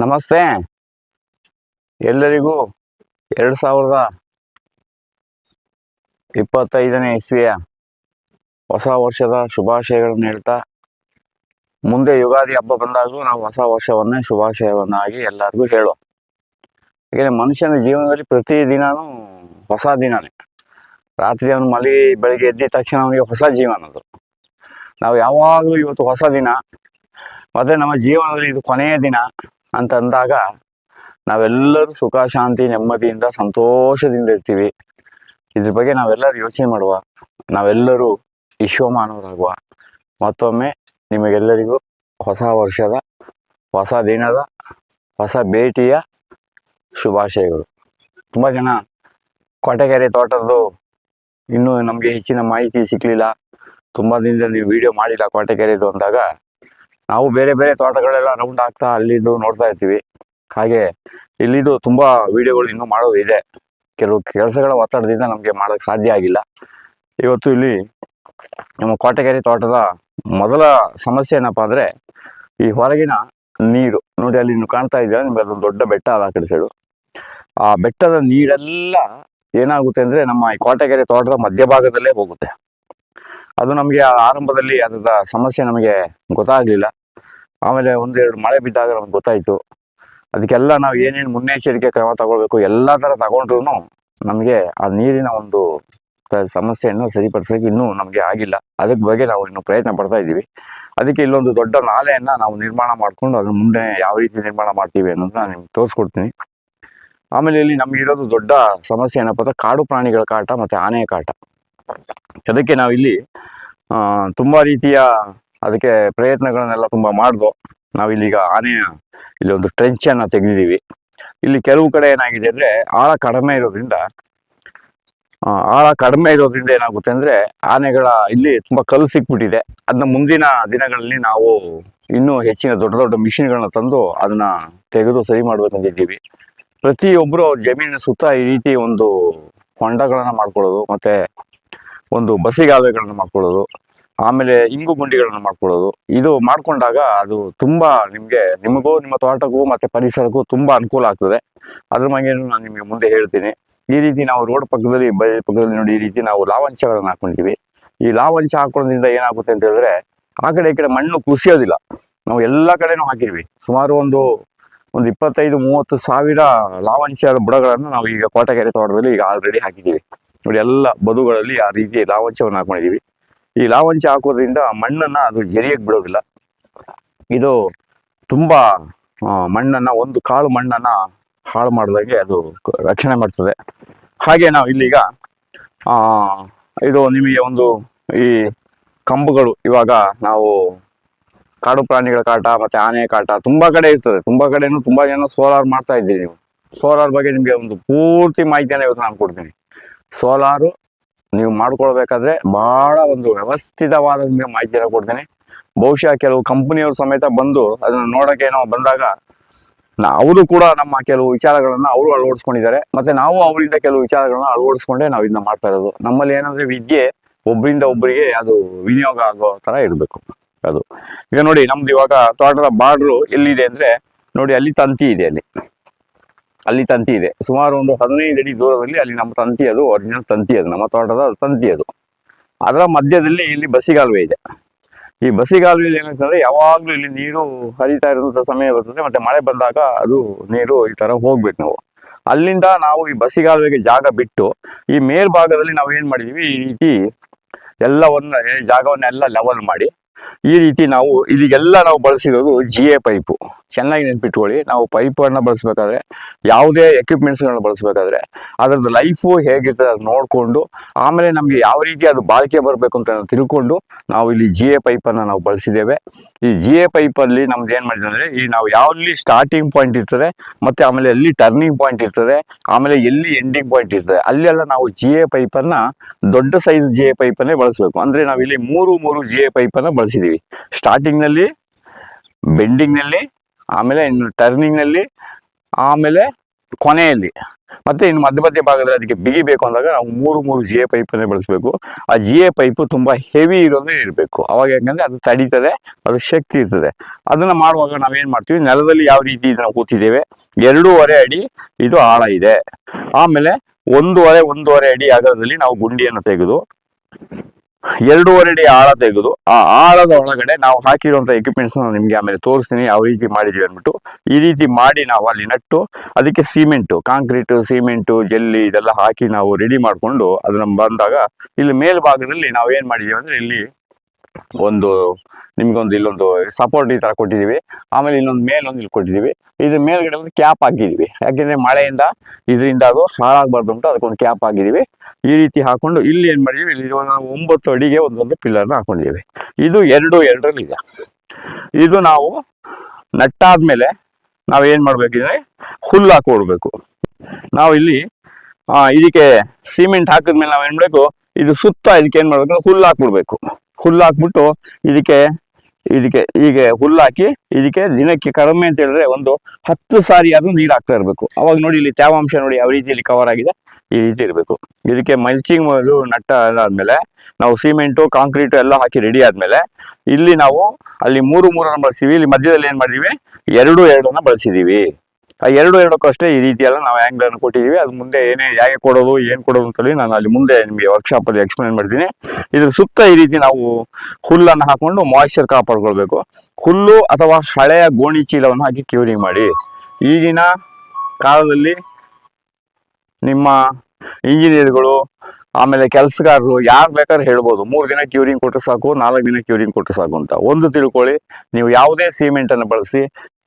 ನಮಸ್ತೆ. ಎಲ್ಲರಿಗೂ ಎರಡು ಸಾವಿರದ ಇಪ್ಪತ್ತೈದನೇ ಇಸ್ವಿಯ ಹೊಸ ವರ್ಷದ ಶುಭಾಶಯಗಳನ್ನು ಹೇಳ್ತಾ, ಮುಂದೆ ಯುಗಾದಿ ಹಬ್ಬ ಬಂದಾಗಲೂ ನಾವು ಹೊಸ ವರ್ಷವನ್ನೇ ಶುಭಾಶಯವನ್ನಾಗಿ ಎಲ್ಲರಿಗೂ ಹೇಳೋ ಯಾಕೆಂದರೆ ಮನುಷ್ಯನ ಜೀವನದಲ್ಲಿ ಪ್ರತಿ ದಿನವೂ ಹೊಸ ದಿನನೇ. ರಾತ್ರಿ ಅವನು ಮಲಿ ಬೆಳಿಗ್ಗೆ ಎದ್ದ ತಕ್ಷಣ ಅವನಿಗೆ ಹೊಸ ಜೀವನ ಅದು. ನಾವು ಯಾವಾಗಲೂ ಇವತ್ತು ಹೊಸ ದಿನ. ಮತ್ತು ನಮ್ಮ ಜೀವನದಲ್ಲಿ ಇದು ಕೊನೆಯ ದಿನ. ಅಂತ ಅಂದಾಗ ನಾವೆಲ್ಲರೂ ಸುಖ, ಶಾಂತಿ, ನೆಮ್ಮದಿಯಿಂದ, ಸಂತೋಷದಿಂದ ಇರ್ತೀವಿ. ಇದ್ರ ಬಗ್ಗೆ ನಾವೆಲ್ಲರೂ ಯೋಚನೆ ಮಾಡುವ. ನಾವೆಲ್ಲರೂ ವಿಶ್ವಮಾನವರಾಗುವ. ಮತ್ತೊಮ್ಮೆ ನಿಮಗೆಲ್ಲರಿಗೂ ಹೊಸ ವರ್ಷದ, ಹೊಸ ದಿನದ, ಹೊಸ ಭೇಟಿಯ ಶುಭಾಶಯಗಳು. ತುಂಬ ಜನ ಕೊಟಗೆರೆ ತೋಟದ್ದು ಇನ್ನೂ ನಮಗೆ ಹೆಚ್ಚಿನ ಮಾಹಿತಿ ಸಿಕ್ಕಲಿಲ್ಲ ತುಂಬ ದಿನದಿಂದ ನೀವು ವಿಡಿಯೋ ಮಾಡಿಲ್ಲ ಕೊಟೆಗೆರೆದು ಅಂದಾಗ ನಾವು ಬೇರೆ ಬೇರೆ ತೋಟಗಳೆಲ್ಲ ರೌಂಡ್ ಆಗ್ತಾ ಅಲ್ಲಿದ್ದು ನೋಡ್ತಾ ಇರ್ತೀವಿ. ಹಾಗೆ ಇಲ್ಲಿದು ತುಂಬಾ ವಿಡಿಯೋಗಳು ಇನ್ನೂ ಮಾಡೋದು ಇದೆ. ಕೆಲವು ಕೆಲಸಗಳ ಒತ್ತಡದಿಂದ ನಮಗೆ ಮಾಡೋಕ್ಕೆ ಸಾಧ್ಯ ಆಗಿಲ್ಲ. ಇವತ್ತು ಇಲ್ಲಿ ನಮ್ಮ ಕೋಟೆಗೆರೆ ತೋಟದ ಮೊದಲ ಸಮಸ್ಯೆ ಏನಪ್ಪಾ ಅಂದ್ರೆ ಈ ಹೊರಗಿನ ನೀರು. ನೋಡಿ ಅಲ್ಲಿ ನೀವು ಕಾಣ್ತಾ ಇದ್ದೀರಾ ನಿಮ್ಗೆ ಅದೊಂದು ದೊಡ್ಡ ಬೆಟ್ಟ ಅದ ಕಡೆ ಸೈಡು ಆ ಬೆಟ್ಟದ ನೀರೆಲ್ಲ ಏನಾಗುತ್ತೆ ಅಂದ್ರೆ ನಮ್ಮ ಈ ಕೋಟೆಗೆರೆ ತೋಟದ ಮಧ್ಯಭಾಗದಲ್ಲೇ ಹೋಗುತ್ತೆ. ಅದು ನಮಗೆ ಆರಂಭದಲ್ಲಿ ಅದರ ಸಮಸ್ಯೆ ನಮಗೆ ಗೊತ್ತಾಗ್ಲಿಲ್ಲ. ಆಮೇಲೆ ಒಂದೆರಡು ಮಳೆ ಬಿದ್ದಾಗ ನಮ್ಗೆ ಗೊತ್ತಾಯ್ತು. ಅದಕ್ಕೆಲ್ಲ ನಾವು ಏನೇನು ಮುನ್ನೆಚ್ಚರಿಕೆ ಕ್ರಮ ತಗೊಳ್ಬೇಕು, ಎಲ್ಲ ಥರ ತಗೊಂಡ್ರು ನಮಗೆ ಆ ನೀರಿನ ಒಂದು ಸಮಸ್ಯೆಯನ್ನು ಸರಿಪಡಿಸೋಕೆ ಇನ್ನೂ ನಮಗೆ ಆಗಿಲ್ಲ. ಅದಕ್ಕೆ ಬಗ್ಗೆ ನಾವು ಇನ್ನು ಪ್ರಯತ್ನ ಪಡ್ತಾ ಇದ್ದೀವಿ. ಅದಕ್ಕೆ ಇಲ್ಲೊಂದು ದೊಡ್ಡ ನಾಲೆಯನ್ನ ನಾವು ನಿರ್ಮಾಣ ಮಾಡ್ಕೊಂಡು ಅದ್ರ ಮುಂದೆ ಯಾವ ರೀತಿ ನಿರ್ಮಾಣ ಮಾಡ್ತೀವಿ ಅನ್ನೋದನ್ನ ನಿಮ್ಗೆ ತೋರಿಸ್ಕೊಡ್ತೀನಿ. ಆಮೇಲೆ ಇಲ್ಲಿ ನಮ್ಗೆ ಇರೋದು ದೊಡ್ಡ ಸಮಸ್ಯೆ ಏನಪ್ಪ ಅಂದ್ರೆ ಕಾಡು ಪ್ರಾಣಿಗಳ ಕಾಟ ಮತ್ತೆ ಆನೆಯ ಕಾಟ. ಅದಕ್ಕೆ ನಾವಿಲ್ಲಿ ತುಂಬಾ ರೀತಿಯ ಅದಕ್ಕೆ ಪ್ರಯತ್ನಗಳನ್ನೆಲ್ಲ ತುಂಬಾ ನಾವು ಇಲ್ಲಿಗ ಆನೆಯ ಇಲ್ಲಿ ಒಂದು ಟ್ರೆಂಚ್ ಅನ್ನ ತೆಗೆದಿದ್ದೀವಿ. ಇಲ್ಲಿ ಕೆಲವು ಕಡೆ ಏನಾಗಿದೆ ಅಂದ್ರೆ ಆಳ ಕಡಿಮೆ ಇರೋದ್ರಿಂದ ಆಳ ಕಡಿಮೆ ಇರೋದ್ರಿಂದ ಏನಾಗುತ್ತೆ ಅಂದ್ರೆ ಆನೆಗಳ ಇಲ್ಲಿ ತುಂಬಾ ಕಲ್ಲು ಸಿಕ್ಬಿಟ್ಟಿದೆ. ಅದನ್ನ ಮುಂದಿನ ದಿನಗಳಲ್ಲಿ ನಾವು ಇನ್ನೂ ಹೆಚ್ಚಿನ ದೊಡ್ಡ ದೊಡ್ಡ ಮಿಷಿನ್ಗಳನ್ನ ತಂದು ಅದನ್ನ ತೆಗೆದು ಸರಿ ಮಾಡ್ಬೇಕಂತಿದ್ದೀವಿ. ಪ್ರತಿಯೊಬ್ಬರು ಅವ್ರ ಜಮೀನಿನ ಸುತ್ತ ಈ ರೀತಿ ಒಂದು ಹೊಂಡಗಳನ್ನ ಮಾಡ್ಕೊಳ್ಳೋದು, ಮತ್ತೆ ಒಂದು ಬಸಿಗಾಲುವೆಗಳನ್ನು ಮಾಡ್ಕೊಳ್ಳೋದು. ಆಮೇಲೆ ಇಂಗು ಗುಂಡಿಗಳನ್ನ ಮಾಡ್ಕೊಳ್ಳೋದು. ಇದು ಮಾಡ್ಕೊಂಡಾಗ ಅದು ತುಂಬಾ ನಿಮ್ಗೆ, ನಿಮಗೂ ನಿಮ್ಮ ತೋಟಕ್ಕೂ ಮತ್ತೆ ಪರಿಸರಕ್ಕೂ ತುಂಬಾ ಅನುಕೂಲ ಆಗ್ತದೆ. ಅದ್ರ ಬಗ್ಗೆ ನಾನು ನಿಮಗೆ ಮುಂದೆ ಹೇಳ್ತೀನಿ. ಈ ರೀತಿ ನಾವು ರೋಡ್ ಪಕ್ಕದಲ್ಲಿ, ಬೈ ಪಕ್ಕದಲ್ಲಿ ನೋಡಿ ಈ ರೀತಿ ನಾವು ಲಾವಂಶಗಳನ್ನ ಹಾಕೊಂಡಿದ್ವಿ ಈ ಲಾವಂಶ ಹಾಕೊಳ್ಳೋದ್ರಿಂದ ಏನಾಗುತ್ತೆ ಅಂತ ಹೇಳಿದ್ರೆ, ಆ ಕಡೆ ಈ ಕಡೆ ಮಣ್ಣು ಕುಸಿಯೋದಿಲ್ಲ. ನಾವು ಎಲ್ಲ ಕಡೆನೂ ಹಾಕಿದ್ವಿ ಸುಮಾರು ಒಂದು ಒಂದು ಇಪ್ಪತ್ತೈದು, ಮೂವತ್ತು ಸಾವಿರ ಲಾವಂಶದ ಬುಡಗಳನ್ನು ನಾವು ಈಗ ಕೋಟಗೆರೆ ತೋಟದಲ್ಲಿ ಈಗ ಆಲ್ರೆಡಿ ಹಾಕಿದ್ದೀವಿ. ನೋಡಿ ಎಲ್ಲ ಬದುಗಳಲ್ಲಿ ಆ ರೀತಿ ಲಾವಂಶವನ್ನು ಹಾಕೊಂಡಿದೀವಿ ಈ ಲಾವಂಚ ಹಾಕೋದ್ರಿಂದ ಮಣ್ಣನ್ನ ಅದು ಜರಿಯಕ್ಕೆ ಬಿಡೋದಿಲ್ಲ. ಇದು ತುಂಬಾ ಮಣ್ಣನ್ನ, ಒಂದು ಕಾಳು ಮಣ್ಣನ್ನ ಹಾಳು ಮಾಡಿದಾಗೆ ಅದು ರಕ್ಷಣೆ ಮಾಡ್ತದೆ. ಹಾಗೆ ನಾವು ಇಲ್ಲಿಗ, ಆ, ಇದು ನಿಮಗೆ ಒಂದು ಈ ಕಂಬಗಳು ಇವಾಗ ನಾವು ಕಾಡು ಪ್ರಾಣಿಗಳ ಕಾಟ ಮತ್ತೆ ಆನೆ ಕಾಟ ತುಂಬಾ ಕಡೆ ಇರ್ತದೆ. ತುಂಬಾ ಕಡೆನೂ ತುಂಬಾ ಜನ ಸೋಲಾರ್ ಮಾಡ್ತಾ ಇದ್ದೀರಿ ನೀವು. ಸೋಲಾರ್ ಬಗ್ಗೆ ನಿಮಗೆ ಒಂದು ಪೂರ್ತಿ ಮಾಹಿತಿಯನ್ನು ಇವತ್ತು ನಾನು ಕೊಡ್ತೀನಿ. ಸೋಲಾರು ನೀವು ಮಾಡ್ಕೊಳ್ಬೇಕಾದ್ರೆ ಬಹಳ ಒಂದು ವ್ಯವಸ್ಥಿತವಾದ ನಿಮಗೆ ಮಾಹಿತಿಯನ್ನು ಕೊಡ್ತೀನಿ. ಬಹುಶಃ ಕೆಲವು ಕಂಪನಿಯವರು ಸಮೇತ ಬಂದು ಅದನ್ನ ನೋಡೋಕೆ ಏನೋ ಬಂದಾಗ ಅವರು ಕೂಡ ನಮ್ಮ ಕೆಲವು ವಿಚಾರಗಳನ್ನ ಅವರು ಅಳವಡಿಸ್ಕೊಂಡಿದ್ದಾರೆ. ಮತ್ತೆ ನಾವು ಅವರಿಂದ ಕೆಲವು ವಿಚಾರಗಳನ್ನ ಅಳವಡಿಸ್ಕೊಂಡೆ ನಾವು ಇದನ್ನ ಮಾಡ್ತಾ ಇರೋದು. ನಮ್ಮಲ್ಲಿ ಏನಂದ್ರೆ ವಿದ್ಯೆ ಒಬ್ಬರಿಂದ ಒಬ್ಬರಿಗೆ ಅದು ವಿನಿಯೋಗ ಆಗೋ ತರ ಇರಬೇಕು. ಅದು ಈಗ ನೋಡಿ ನಮ್ದು ಇವಾಗ ತೋಟದ ಬಾರ್ಡ್ರು ಎಲ್ಲಿದೆ ಅಂದ್ರೆ ನೋಡಿ ಅಲ್ಲಿ ತಂತಿ ಇದೆ ಅಲ್ಲಿ. ಅಲ್ಲಿ ತಂತಿ ಇದೆ. ಸುಮಾರು ಒಂದು ಹದಿನೈದು ಅಡಿ ದೂರದಲ್ಲಿ ಅಲ್ಲಿ ನಮ್ಮ ತಂತಿ ಅದು ಒರಿಜಿನಲ್ ತಂತಿ ಅದು, ನಮ್ಮ ತೋಟದ ತಂತಿ ಅದು. ಅದರ ಮಧ್ಯದಲ್ಲಿ ಇಲ್ಲಿ ಬಸಿಗಾಲುವೆ ಇದೆ. ಈ ಬಸಿಗಾಲುವೆಯಲ್ಲಿ ಏನಂತಂದ್ರೆ ಯಾವಾಗ್ಲೂ ಇಲ್ಲಿ ನೀರು ಹರಿತಾ ಇರುವಂತ ಸಮಯ ಬರ್ತದೆ, ಮತ್ತೆ ಮಳೆ ಬಂದಾಗ ಅದು ನೀರು ಈ ತರ ಹೋಗ್ಬೇಕು ನಾವು. ಅಲ್ಲಿಂದ ನಾವು ಈ ಬಸಿಗಾಲುವೆಗೆ ಜಾಗ ಬಿಟ್ಟು, ಈ ಮೇಲ್ಭಾಗದಲ್ಲಿ ನಾವು ಏನ್ ಮಾಡಿದೀವಿ, ಈ ರೀತಿ ಎಲ್ಲವನ್ನ ಜಾಗವನ್ನೆಲ್ಲ ಲೆವೆಲ್ ಮಾಡಿ ಈ ರೀತಿ ನಾವು ಇಲ್ಲಿಗೆಲ್ಲ ನಾವು ಬಳಸಿರೋದು ಜಿ ಎ ಪೈಪು ಚೆನ್ನಾಗಿ ನೆನ್ಪಿಟ್ಕೊಳ್ಳಿ. ನಾವು ಪೈಪನ್ನು ಬಳಸಬೇಕಾದ್ರೆ ಯಾವುದೇ ಎಕ್ವಿಪ್ಮೆಂಟ್ಸ್ಗಳನ್ನ ಬಳಸಬೇಕಾದ್ರೆ ಅದರದ್ದು ಲೈಫು ಹೇಗಿರ್ತದೆ ಅದು ನೋಡಿಕೊಂಡು ಆಮೇಲೆ ನಮಗೆ ಯಾವ ರೀತಿ ಅದು ಬಾಳಿಕೆ ಬರಬೇಕು ಅಂತ ತಿಳ್ಕೊಂಡು ನಾವು ಇಲ್ಲಿ ಜಿ ಎ ಪೈಪನ್ನು ನಾವು ಬಳಸಿದ್ದೇವೆ. ಈ ಜಿ ಎ ಪೈಪಲ್ಲಿ ನಮ್ದು ಏನು ಮಾಡಿದೆ ಅಂದರೆ ಈ ನಾವು ಯಾವಲ್ಲಿ ಸ್ಟಾರ್ಟಿಂಗ್ ಪಾಯಿಂಟ್ ಇರ್ತದೆ ಮತ್ತು ಆಮೇಲೆ ಎಲ್ಲಿ ಟರ್ನಿಂಗ್ ಪಾಯಿಂಟ್ ಇರ್ತದೆ, ಆಮೇಲೆ ಎಲ್ಲಿ ಎಂಡಿಂಗ್ ಪಾಯಿಂಟ್ ಇರ್ತದೆ, ಅಲ್ಲೆಲ್ಲ ನಾವು ಜಿ ಎ ಪೈಪನ್ನು ದೊಡ್ಡ ಸೈಜ್ ಜಿ ಎ ಪೈಪನ್ನೇ ಬಳಸಬೇಕು. ಅಂದರೆ ನಾವಿಲ್ಲಿ ಮೂರು ಮೂರು ಜಿ ಎ ಪೈಪನ್ನು ಬಳಸಿದ್ದೀವಿ ಸ್ಟಾರ್ಟಿಂಗ್ನಲ್ಲಿ ಬೆಂಡಿಂಗ್ನಲ್ಲಿ ಆಮೇಲೆ ಇನ್ನು ಟರ್ನಿಂಗ್ನಲ್ಲಿ ಆಮೇಲೆ ಕೊನೆಯಲ್ಲಿ. ಮತ್ತೆ ಇನ್ನು ಮಧ್ಯ ಮಧ್ಯ ಭಾಗದಲ್ಲಿ ಅದಕ್ಕೆ ಬಿಗಿಬೇಕು ಅಂದಾಗ ನಾವು ಮೂರು ಮೂರು ಜಿ ಎ ಪೈಪನ್ನೇ ಬಳಸಬೇಕು. ಆ ಜಿ ಎ ಪೈಪು ತುಂಬಾ ಹೆವಿ ಇರೋದೇ ಇರಬೇಕು. ಅವಾಗ ಹೆಂಗಂದ್ರೆ ಅದು ತಡೀತದೆ, ಅದು ಶಕ್ತಿ ಇರ್ತದೆ. ಅದನ್ನ ಮಾಡುವಾಗ ನಾವೇನ್ ಮಾಡ್ತೀವಿ? ನೆಲದಲ್ಲಿ ಯಾವ ರೀತಿ ಇದನ್ನ ಕೂತಿದ್ದೇವೆ? ಎರಡೂವರೆ ಅಡಿ ಇದು ಆಳ ಇದೆ. ಆಮೇಲೆ ಒಂದೂವರೆ ಒಂದೂವರೆ ಅಡಿ ಅಗಲದಲ್ಲಿ ನಾವು ಗುಂಡಿಯನ್ನು ತೆಗೆದು ಎರಡೂವರೆ ಅಡಿ ಆಳ ತೆಗೆದು ಆ ಆಳದ ಒಳಗಡೆ ನಾವು ಹಾಕಿರುವಂತ ಎಕ್ವಿಪ್ಮೆಂಟ್ಸ್ ನಿಮ್ಗೆ ಆಮೇಲೆ ತೋರಿಸ್ತೀನಿ. ಯಾವ ರೀತಿ ಮಾಡಿದೀವಿ ಅಂದ್ಬಿಟ್ಟು, ಈ ರೀತಿ ಮಾಡಿ ನಾವು ಅಲ್ಲಿ ನಟ್ಟು, ಅದಕ್ಕೆ ಸಿಮೆಂಟು ಕಾಂಕ್ರೀಟು ಸಿಮೆಂಟು ಜಲ್ಲಿ ಇದೆಲ್ಲ ಹಾಕಿ ನಾವು ರೆಡಿ ಮಾಡಿಕೊಂಡು ಅದನ್ನ ಬಂದಾಗ, ಇಲ್ಲಿ ಮೇಲ್ಭಾಗದಲ್ಲಿ ನಾವು ಏನ್ ಮಾಡಿದೀವಿ ಅಂದ್ರೆ ಇಲ್ಲಿ ಒಂದು, ನಿಮ್ಗೊಂದು ಇಲ್ಲೊಂದು ಸಪೋರ್ಟ್ ಈ ತರ ಕೊಟ್ಟಿದೀವಿ ಆಮೇಲೆ ಇನ್ನೊಂದು ಮೇಲೊಂದು ಇಲ್ಲಿ ಕೊಟ್ಟಿದೀವಿ ಇದ್ರ ಮೇಲ್ಗಡೆ ಒಂದು ಕ್ಯಾಪ್ ಹಾಕಿದೀವಿ ಯಾಕೆಂದ್ರೆ ಮಳೆಯಿಂದ, ಇದರಿಂದ ಅದು ಹಾಳಾಗಬಾರ್ದು ಅಂತ ಅದಕ್ಕೊಂದು ಕ್ಯಾಪ್ ಹಾಕಿದೀವಿ ಈ ರೀತಿ ಹಾಕೊಂಡು ಇಲ್ಲಿ ಏನ್ ಮಾಡಿದೀವಿ ಇಲ್ಲಿ ನಾವು ಒಂಬತ್ತು ಅಡಿಗೆ ಒಂದೊಂದು ಪಿಲ್ಲರ್ನ ಹಾಕೊಂಡಿದೀವಿ ಇದು ಎರಡು ಎರಡರಲ್ಲಿ ಇದೆ. ಇದು ನಾವು ನಟ್ಟಾದ್ಮೇಲೆ ನಾವ್ ಏನ್ ಮಾಡ್ಬೇಕಿದ್ರೆ ಹುಲ್ಲು ಹಾಕೊಡ್ಬೇಕು ನಾವು ಇಲ್ಲಿ ಇದಕ್ಕೆ ಸಿಮೆಂಟ್ ಹಾಕಿದ್ಮೇಲೆ ನಾವ್ ಏನ್ ಮಾಡ್ಬೇಕು? ಇದು ಸುತ್ತ ಇದಕ್ಕೆ ಏನ್ ಮಾಡ್ಬೇಕು? ಹುಲ್ಲು ಹಾಕ್ಬಿಡ್ಬೇಕು ಹುಲ್ಲು ಹಾಕ್ಬಿಟ್ಟು ಇದಕ್ಕೆ ಇದಕ್ಕೆ, ಹೀಗೆ ಹುಲ್ಲು ಹಾಕಿ ಇದಕ್ಕೆ ದಿನಕ್ಕೆ ಕಡಿಮೆ ಅಂತ ಹೇಳಿದ್ರೆ ಒಂದು ಹತ್ತು ಸಾರಿ ಆದ್ರೂ ನೀರು ಹಾಕ್ತಾ ಇರಬೇಕು. ಅವಾಗ ನೋಡಿ ಇಲ್ಲಿ ತೇವಾಂಶ ನೋಡಿ ಯಾವ ರೀತಿಯಲ್ಲಿ ಕವರ್ ಆಗಿದೆ ಈ ರೀತಿ ಇರಬೇಕು. ಇದಕ್ಕೆ ಮಲ್ಚಿಂಗ್ ನಟ್ಟ ಆದ್ಮೇಲೆ, ನಾವು ಸಿಮೆಂಟು ಕಾಂಕ್ರೀಟು ಎಲ್ಲ ಹಾಕಿ ರೆಡಿ ಆದ್ಮೇಲೆ, ಇಲ್ಲಿ ನಾವು ಅಲ್ಲಿ ಮೂರು ಮೂರನ್ನ ಬಳಸ್ತೀವಿ. ಇಲ್ಲಿ ಮಧ್ಯದಲ್ಲಿ ಏನ್ ಮಾಡಿದೀವಿ? ಎರಡು ಎರಡನ್ನ ಬಳಸಿದೀವಿ. ಎರಡು ಎರಡಕ್ಕೂ ಅಷ್ಟೇ ಈ ರೀತಿಯೆಲ್ಲ ನಾವು ಆ್ಯಂಗ್ಲನ್ನು ಕೊಟ್ಟಿದ್ದೀವಿ. ಅದು ಮುಂದೆ ಏನೇ ಹೇಗೆ ಕೊಡೋದು, ಏನು ಕೊಡೋದು ಅಂತೇಳಿ ನಾನು ಅಲ್ಲಿ ಮುಂದೆ ನಿಮಗೆ ವರ್ಕ್ಶಾಪಲ್ಲಿ ಎಕ್ಸ್ಪ್ಲೇನ್ ಮಾಡ್ತೀನಿ. ಇದ್ರ ಸುತ್ತ ಈ ರೀತಿ ನಾವು ಹುಲ್ಲನ್ನು ಹಾಕೊಂಡು ಮಾಯಿಶ್ಚರ್ ಕಾಪಾಡ್ಕೊಳ್ಬೇಕು. ಹುಲ್ಲು ಅಥವಾ ಹಳೆಯ ಗೋಣಿ ಚೀಲವನ್ನು ಹಾಕಿ ಕ್ಯೂರಿಂಗ್ ಮಾಡಿ. ಈಗಿನ ಕಾಲದಲ್ಲಿ ನಿಮ್ಮ ಇಂಜಿನಿಯರ್ಗಳು ಆಮೇಲೆ ಕೆಲಸಗಾರರು ಯಾರು ಬೇಕಾದ್ರೆ ಹೇಳ್ಬೋದು. ಮೂರು ದಿನ ಕ್ಯೂರಿಂಗ್ ಕೊಟ್ಟರೆ ಸಾಕು, ನಾಲ್ಕು ದಿನ ಕ್ಯೂರಿಂಗ್ ಕೊಟ್ಟರೆ ಸಾಕು ಅಂತ. ಒಂದು ತಿಳ್ಕೊಳ್ಳಿ, ನೀವು ಯಾವುದೇ ಸಿಮೆಂಟನ್ನು ಬಳಸಿ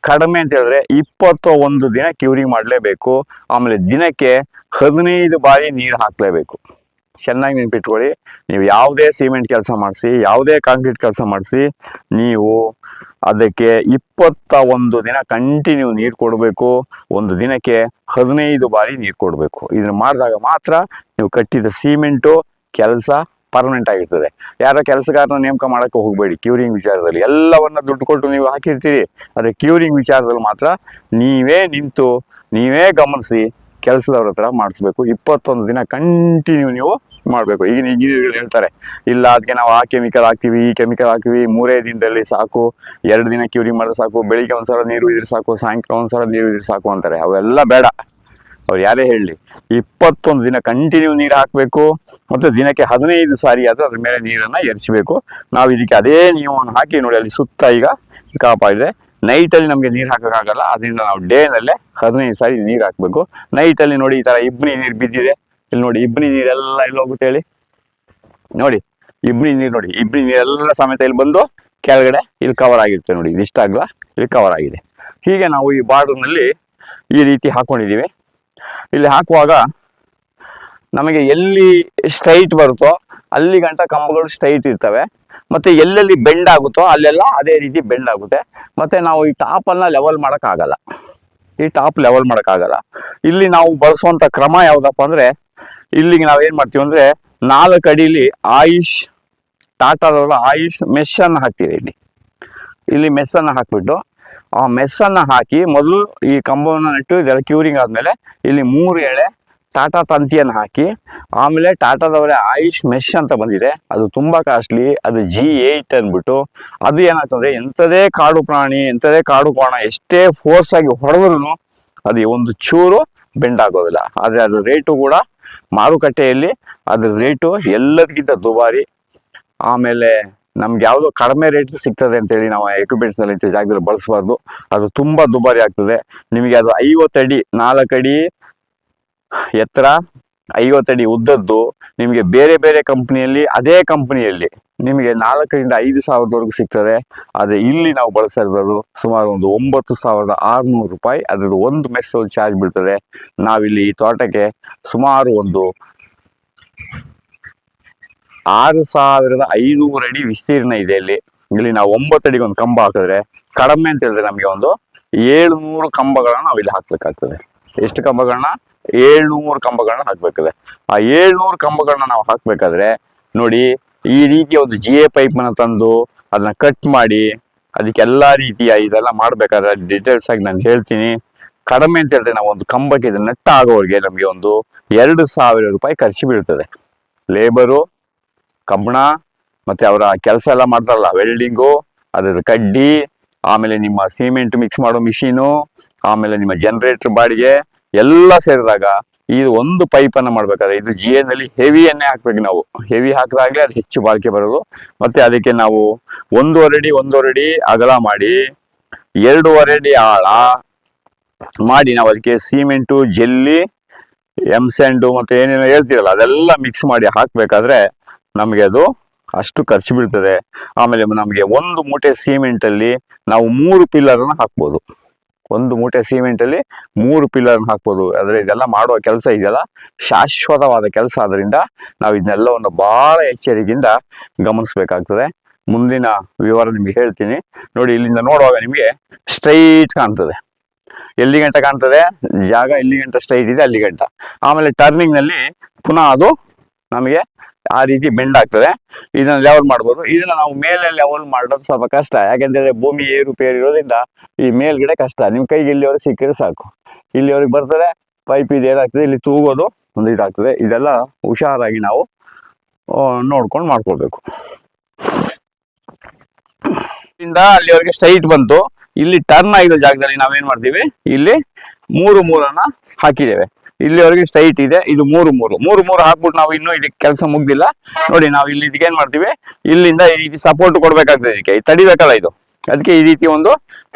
ಕಡಿಮೆ ಅಂತ ಹೇಳಿದ್ರೆ ಇಪ್ಪತ್ತು ಒಂದು ದಿನ ಕ್ಯೂರಿಂಗ್ ಮಾಡಲೇಬೇಕು. ಆಮೇಲೆ ದಿನಕ್ಕೆ ಹದಿನೈದು ಬಾರಿ ನೀರು ಹಾಕಲೇಬೇಕು. ಚೆನ್ನಾಗಿ ನೆನ್ಪಿಟ್ಕೊಳ್ಳಿ ನೀವು ಯಾವುದೇ ಸಿಮೆಂಟ್ ಕೆಲಸ ಮಾಡಿಸಿ, ಯಾವುದೇ ಕಾಂಕ್ರೀಟ್ ಕೆಲಸ ಮಾಡಿಸಿ, ನೀವು ಅದಕ್ಕೆ ಇಪ್ಪತ್ತ ಒಂದು ದಿನ ಕಂಟಿನ್ಯೂ ನೀರು ಕೊಡಬೇಕು. ಒಂದು ದಿನಕ್ಕೆ ಹದಿನೈದು ಬಾರಿ ನೀರು ಕೊಡಬೇಕು. ಇದನ್ನ ಮಾಡಿದಾಗ ಮಾತ್ರ ನೀವು ಕಟ್ಟಿದ ಸಿಮೆಂಟು, ಕೆಲಸ ಪರ್ಮನೆಂಟ್ ಆಗಿರ್ತದೆ. ಯಾರೋ ಕೆಲಸಗಾರನ ನೇಮಕ ಮಾಡಕ್ಕೆ ಹೋಗಬೇಡಿ ಕ್ಯೂರಿಂಗ್ ವಿಚಾರದಲ್ಲಿ. ಎಲ್ಲವನ್ನ ದುಡ್ಡು ಕೊಟ್ಟು ನೀವು ಹಾಕಿರ್ತೀರಿ. ಆದರೆ ಕ್ಯೂರಿಂಗ್ ವಿಚಾರದಲ್ಲಿ ಮಾತ್ರ ನೀವೇ ನಿಂತು, ನೀವೇ ಗಮನಿಸಿ ಕೆಲಸದವ್ರ ಹತ್ರ ಮಾಡಿಸ್ಬೇಕು. ಇಪ್ಪತ್ತೊಂದು ದಿನ ಕಂಟಿನ್ಯೂ ನೀವು ಮಾಡಬೇಕು. ಈಗಿನ ಇಂಜಿನಿಯರ್ಗಳು ಹೇಳ್ತಾರೆ, ಇಲ್ಲ ಅದಕ್ಕೆ ನಾವು ಆ ಕೆಮಿಕಲ್ ಹಾಕ್ತೀವಿ, ಈ ಕೆಮಿಕಲ್ ಹಾಕ್ತೀವಿ, ಮೂರೇ ದಿನದಲ್ಲಿ ಸಾಕು, ಎರಡು ದಿನ ಕ್ಯೂರಿಂಗ್ ಮಾಡಿದ್ರೆ ಸಾಕು, ಬೆಳಿಗ್ಗೆ ಒಂದ್ಸಲ ನೀರು ಇದ್ರೆ ಸಾಕು, ಸಾಯಂಕಾಲ ಒಂದ್ಸಲ ನೀರು ಇದ್ರೆ ಸಾಕು ಅಂತಾರೆ. ಅವೆಲ್ಲ ಬೇಡ. ಅವ್ರು ಯಾರೇ ಹೇಳಲಿ ಇಪ್ಪತ್ತೊಂದು ದಿನ ಕಂಟಿನ್ಯೂ ನೀರು ಹಾಕಬೇಕು, ಮತ್ತು ದಿನಕ್ಕೆ ಹದಿನೈದು ಸಾರಿ ಆದರೂ ಅದ್ರ ಮೇಲೆ ನೀರನ್ನು ಎರಚಬೇಕು ನಾವು ಇದಕ್ಕೆ ಅದೇ ನಿಯಮವನ್ನು ಹಾಕಿ ನೋಡಿ, ಅಲ್ಲಿ ಸುತ್ತ ಈಗ ಕಾಪಾಡಿದೆ ನೈಟಲ್ಲಿ ನಮಗೆ ನೀರು ಹಾಕೋಕ್ಕಾಗಲ್ಲ, ಅದರಿಂದ ನಾವು ಡೇನಲ್ಲೇ ಹದಿನೈದು ಸಾರಿ ನೀರು ಹಾಕಬೇಕು. ನೈಟಲ್ಲಿ ನೋಡಿ ಈ ಥರ ಇಬ್ಬನಿ ನೀರು ಬಿದ್ದಿದೆ. ಇಲ್ಲಿ ನೋಡಿ ಇಬ್ಬನಿ ನೀರೆಲ್ಲ ಇಲ್ಲಿ ಹೋಗುತ್ತೆ ಹೇಳಿ. ನೋಡಿ ಇಬ್ಬನಿ ನೀರು ನೋಡಿ ಇಬ್ಬನಿ ನೀರೆಲ್ಲ ಸಮೇತ ಇಲ್ಲಿ ಬಂದು ಕೆಳಗಡೆ ಇಲ್ಲಿ ಕವರ್ ಆಗಿರುತ್ತೆ ನೋಡಿ, ಇದಿಷ್ಟಾಗ್ಲ? ಇಲ್ಲಿ ಕವರ್ ಆಗಿದೆ. ಹೀಗೆ ನಾವು ಈ ಬಾರ್ಡರ್ನಲ್ಲಿ ಈ ರೀತಿ ಹಾಕೊಂಡಿದ್ದೀವಿ. ಇಲ್ಲಿ ಹಾಕುವಾಗ ನಮಗೆ ಎಲ್ಲಿ ಸ್ಟ್ರೈಟ್ ಬರುತ್ತೋ ಅಲ್ಲಿ ಗಂಟ ಕಂಬಗಳು ಸ್ಟ್ರೈಟ್ ಇರ್ತವೆ. ಮತ್ತೆ ಎಲ್ಲೆಲ್ಲಿ ಬೆಂಡ್ ಆಗುತ್ತೋ ಅಲ್ಲೆಲ್ಲ ಅದೇ ರೀತಿ ಬೆಂಡ್ ಆಗುತ್ತೆ. ಮತ್ತೆ ನಾವು ಈ ಟಾಪ್ ಅನ್ನ ಲೆವೆಲ್ ಆಗಲ್ಲ ಈ ಟಾಪ್ ಲೆವೆಲ್ ಆಗಲ್ಲ ಇಲ್ಲಿ ನಾವು ಬಳಸುವಂತ ಕ್ರಮ ಯಾವ್ದಪ್ಪ ಅಂದ್ರೆ, ಇಲ್ಲಿಗೆ ನಾವೇನ್ ಮಾಡ್ತೀವಿ ಅಂದ್ರೆ, ನಾಲ್ಕು ಅಡಿಲಿ ಆಯುಷ್, ಟಾಟಾದವರ ಆಯುಷ್ ಮೆಸ್ ಅನ್ನ ಹಾಕ್ತೀವಿ ಇಲ್ಲಿ. ಇಲ್ಲಿ ಮೆಸ್ ಅನ್ನ ಹಾಕ್ಬಿಟ್ಟು ಆ ಮೆಸ್ ಅನ್ನ ಹಾಕಿ ಮೊದಲು ಈ ಕಂಬವನ್ನು ನೆಟ್ಟು ಇದೆಲ್ಲ ಕ್ಯೂರಿಂಗ್ ಆದ್ಮೇಲೆ ಇಲ್ಲಿ ಮೂರು ಎಳೆ ಟಾಟಾ ತಂತಿಯನ್ನು ಹಾಕಿ, ಆಮೇಲೆ ಟಾಟಾದವರೇ ಆಯುಷ್ ಮೆಶ್ ಅಂತ ಬಂದಿದೆ. ಅದು ತುಂಬಾ ಕಾಸ್ಟ್ಲಿ ಅದು ಜಿ ಏಟ್ ಅಂದ್ಬಿಟ್ಟು. ಅದು ಏನಾಗ್ತದೆ ಎಂಥದೇ ಕಾಡು ಪ್ರಾಣಿ, ಎಂಥದೇ ಕಾಡು ಕೋಣ ಎಷ್ಟೇ ಫೋರ್ಸ್ ಆಗಿ ಹೊಡೆದ್ರು ಅದು ಒಂದು ಚೂರು ಬೆಂಡ್ ಆಗೋದಿಲ್ಲ. ಆದರೆ ಅದ್ರ ರೇಟು ಕೂಡ ಮಾರುಕಟ್ಟೆಯಲ್ಲಿ ಅದ್ರ ರೇಟು ಎಲ್ಲದಕ್ಕಿಂತ ದುಬಾರಿ. ಆಮೇಲೆ ನಮ್ಗೆ ಯಾವುದೋ ಕಡಿಮೆ ರೇಟ್ ಸಿಗ್ತದೆ ಅಂತೇಳಿ ನಾವು ಎಕ್ವಿಪ್ಮೆಂಟ್ಸ್ನಲ್ಲಿ ಜಾಗದಲ್ಲಿ ಬಳಸಬಾರ್ದು. ಅದು ತುಂಬಾ ದುಬಾರಿ ಆಗ್ತದೆ. ನಿಮಗೆ ಅದು ಐವತ್ತಡಿ ನಾಲ್ಕು ಅಡಿ ಎತ್ತರ ಐವತ್ತಡಿ ಉದ್ದದ್ದು ನಿಮಗೆ ಬೇರೆ ಬೇರೆ ಕಂಪ್ನಿಯಲ್ಲಿ ಅದೇ ಕಂಪ್ನಿಯಲ್ಲಿ ನಿಮಗೆ ನಾಲ್ಕರಿಂದ ಐದು ಸಾವಿರದವರೆಗೂ ಸಿಗ್ತದೆ. ಆದರೆ ಇಲ್ಲಿ ನಾವು ಬಳಸ್ತಾ ಸುಮಾರು ಒಂದು ಒಂಬತ್ತು ಸಾವಿರದ ಆರುನೂರು ರೂಪಾಯಿ. ಅದರದ್ದು ಒಂದು ಮೆಸ್ಸಲ್ಲಿ ಚಾರ್ಜ್ ಬೀಳ್ತದೆ. ನಾವಿಲ್ಲಿ ಈ ತೋಟಕ್ಕೆ ಸುಮಾರು ಒಂದು ಆರು ಸಾವಿರದ ಐನೂರು ಅಡಿ ವಿಸ್ತೀರ್ಣ ಇದೆ ಇಲ್ಲಿ. ಇಲ್ಲಿ ನಾವು ಒಂಬತ್ತು ಅಡಿಗೆ ಒಂದು ಕಂಬ ಹಾಕಿದ್ರೆ ಕಡಿಮೆ ಅಂತ ಹೇಳಿದ್ರೆ ನಮಗೆ ಒಂದು ಏಳ್ನೂರು ಕಂಬಗಳನ್ನ ನಾವು ಇಲ್ಲಿ ಹಾಕ್ಬೇಕಾಗ್ತದೆ. ಎಷ್ಟು ಕಂಬಗಳನ್ನ? ಏಳ್ನೂರು ಕಂಬಗಳನ್ನ ಹಾಕ್ಬೇಕಾದ್ರೆ ಆ ಏಳ್ನೂರು ಕಂಬಗಳನ್ನ ನಾವು ಹಾಕ್ಬೇಕಾದ್ರೆ ನೋಡಿ ಈ ರೀತಿಯ ಒಂದು ಜಿ ಎ ಪೈಪ್ನ ತಂದು ಅದನ್ನ ಕಟ್ ಮಾಡಿ ಅದಕ್ಕೆ ಎಲ್ಲಾ ರೀತಿಯ ಇದೆಲ್ಲ ಮಾಡ್ಬೇಕಾದ್ರೆ ಡೀಟೇಲ್ಸ್ ಆಗಿ ನಾನು ಹೇಳ್ತೀನಿ. ಕಡಿಮೆ ಅಂತ ಹೇಳಿದ್ರೆ ನಾವು ಒಂದು ಕಂಬಕ್ಕೆ ಇದನ್ನ ನೆಟ್ಟ ಆಗೋರಿಗೆ ನಮಗೆ ಒಂದು ಎರಡು ಸಾವಿರ ರೂಪಾಯಿ ಖರ್ಚು ಬೀಳ್ತದೆ. ಲೇಬರು ಕಬ್ಬಣ, ಮತ್ತೆ ಅವರ ಕೆಲಸ ಎಲ್ಲ ಮಾಡ್ತಾರಲ್ಲ ವೆಲ್ಡಿಂಗು ಅದ್ರ ಕಡ್ಡಿ, ಆಮೇಲೆ ನಿಮ್ಮ ಸಿಮೆಂಟ್ ಮಿಕ್ಸ್ ಮಾಡೋ ಮಿಷಿನು ಆಮೇಲೆ ನಿಮ್ಮ ಜನರೇಟರ್ ಬಾಡಿಗೆ, ಎಲ್ಲ ಸೇರಿದಾಗ ಇದು ಒಂದು ಪೈಪನ್ನು ಮಾಡಬೇಕಾದ್ರೆ ಇದು ಜಿ ಎನಲ್ಲಿ ಹೆವಿಯನ್ನೇ ಹಾಕ್ಬೇಕು ನಾವು. ಹೆವಿ ಹಾಕಿದಾಗಲೇ ಅದು ಹೆಚ್ಚು ಬಾಳಿಕೆ ಬರೋದು. ಮತ್ತೆ ಅದಕ್ಕೆ ನಾವು ಒಂದೂವರೆ ಅಡಿ ಒಂದೂವರೆ ಅಡಿ ಅಗಲ ಮಾಡಿ, ಎರಡೂವರೆ ಅಡಿ ಆಳ ಮಾಡಿ ನಾವು ಅದಕ್ಕೆ ಸಿಮೆಂಟು ಜೆಲ್ಲಿ ಎಂ ಸ್ಯಾಂಡು ಮತ್ತೆ ಏನೇನೋ ಹೇಳ್ತೀರಲ್ಲ, ಅದೆಲ್ಲ ಮಿಕ್ಸ್ ಮಾಡಿ ಹಾಕ್ಬೇಕಾದ್ರೆ ನಮಗೆ ಅದು ಅಷ್ಟು ಖರ್ಚು ಬೀಳ್ತದೆ. ಆಮೇಲೆ ನಮಗೆ ಒಂದು ಮೂಟೆ ಸಿಮೆಂಟ್ ಅಲ್ಲಿ ನಾವು ಮೂರು ಪಿಲ್ಲರ್ ಅನ್ನ ಹಾಕ್ಬೋದು. ಒಂದು ಮೂಟೆ ಸಿಮೆಂಟ್ ಅಲ್ಲಿ ಮೂರು ಪಿಲ್ಲರ್ ಹಾಕ್ಬೋದು. ಆದರೆ ಇದೆಲ್ಲ ಮಾಡುವ ಕೆಲಸ ಇದೆಯಲ್ಲ? ಶಾಶ್ವತವಾದ ಕೆಲಸ ಆದ್ದರಿಂದ ನಾವು ಇದನ್ನೆಲ್ಲವನ್ನು ಬಹಳ ಎಚ್ಚರಿಕೆಯಿಂದ ಗಮನಿಸಬೇಕಾಗ್ತದೆ. ಮುಂದಿನ ವಿವರ ನಿಮಗೆ ಹೇಳ್ತೀನಿ. ನೋಡಿ, ಇಲ್ಲಿಂದ ನೋಡುವಾಗ ನಿಮಗೆ ಸ್ಟ್ರೈಟ್ ಕಾಣ್ತದೆ. ಎಲ್ಲಿ ಗಂಟ ಕಾಣ್ತದೆ? ಜಾಗ ಎಲ್ಲಿ ಗಂಟ ಸ್ಟ್ರೈಟ್ ಇದೆ, ಅಲ್ಲಿ ಗಂಟ. ಆಮೇಲೆ ಟರ್ನಿಂಗ್ನಲ್ಲಿ ಪುನಃ ಅದು ನಮಗೆ ಆ ರೀತಿ ಬೆಂಡ್ ಆಗ್ತದೆ. ಇದನ್ನ ಲೆವೆಲ್ ಮಾಡ್ಬೋದು. ಇದನ್ನ ನಾವು ಮೇಲೆ ಲೆವೆಲ್ ಮಾಡೋದು ಸ್ವಲ್ಪ ಕಷ್ಟ. ಯಾಕೆಂದ್ರೆ ಭೂಮಿ ಏರುಪೇರು ಇರೋದ್ರಿಂದ ಈ ಮೇಲ್ಗಡೆ ಕಷ್ಟ. ನಿಮ್ ಕೈಗೆ ಇಲ್ಲಿವರೆಗೆ ಸಿಕ್ಕಿದ್ರೆ ಸಾಕು. ಇಲ್ಲಿವರೆಗೆ ಬರ್ತದೆ ಪೈಪ್ ಇದು ಏನಾಗ್ತದೆ, ಇಲ್ಲಿ ತೂಗೋದು ಒಂದು ಇದಾಗ್ತದೆ. ಇದೆಲ್ಲ ಹುಷಾರಾಗಿ ನಾವು ನೋಡ್ಕೊಂಡು ಮಾಡ್ಕೊಳ್ಬೇಕು. ಇಂದ ಅಲ್ಲಿವರೆಗೆ ಸ್ಟ್ರೈಟ್ ಬಂತು. ಇಲ್ಲಿ ಟರ್ನ್ ಆಗಿರೋ ಜಾಗದಲ್ಲಿ ನಾವೇನ್ ಮಾಡ್ತೀವಿ? ಇಲ್ಲಿ ಮೂರು ಮೂರನ್ನ ಹಾಕಿದ್ದೇವೆ. ಇಲ್ಲಿವರೆಗೆ ಸ್ಟ್ರೈಟ್ ಇದೆ. ಇದು ಮೂರು ಮೂರು. ಮೂರು ಮೂರು ಹಾಕ್ಬಿಟ್ಟು ನಾವು ಇನ್ನೂ ಇದಕ್ಕೆ ಕೆಲಸ ಮುಗ್ದಿಲ್ಲ. ನೋಡಿ ನಾವು ಇಲ್ಲಿ ಇದಕ್ಕೆ ಏನ್ ಮಾಡ್ತೀವಿ? ಇಲ್ಲಿಂದ ಈ ರೀತಿ ಸಪೋರ್ಟ್ ಕೊಡ್ಬೇಕಾಗ್ತದೆ ಇದಕ್ಕೆ. ತಡಿಬೇಕಲ್ಲ ಇದು? ಅದಕ್ಕೆ ಈ ರೀತಿ ಒಂದು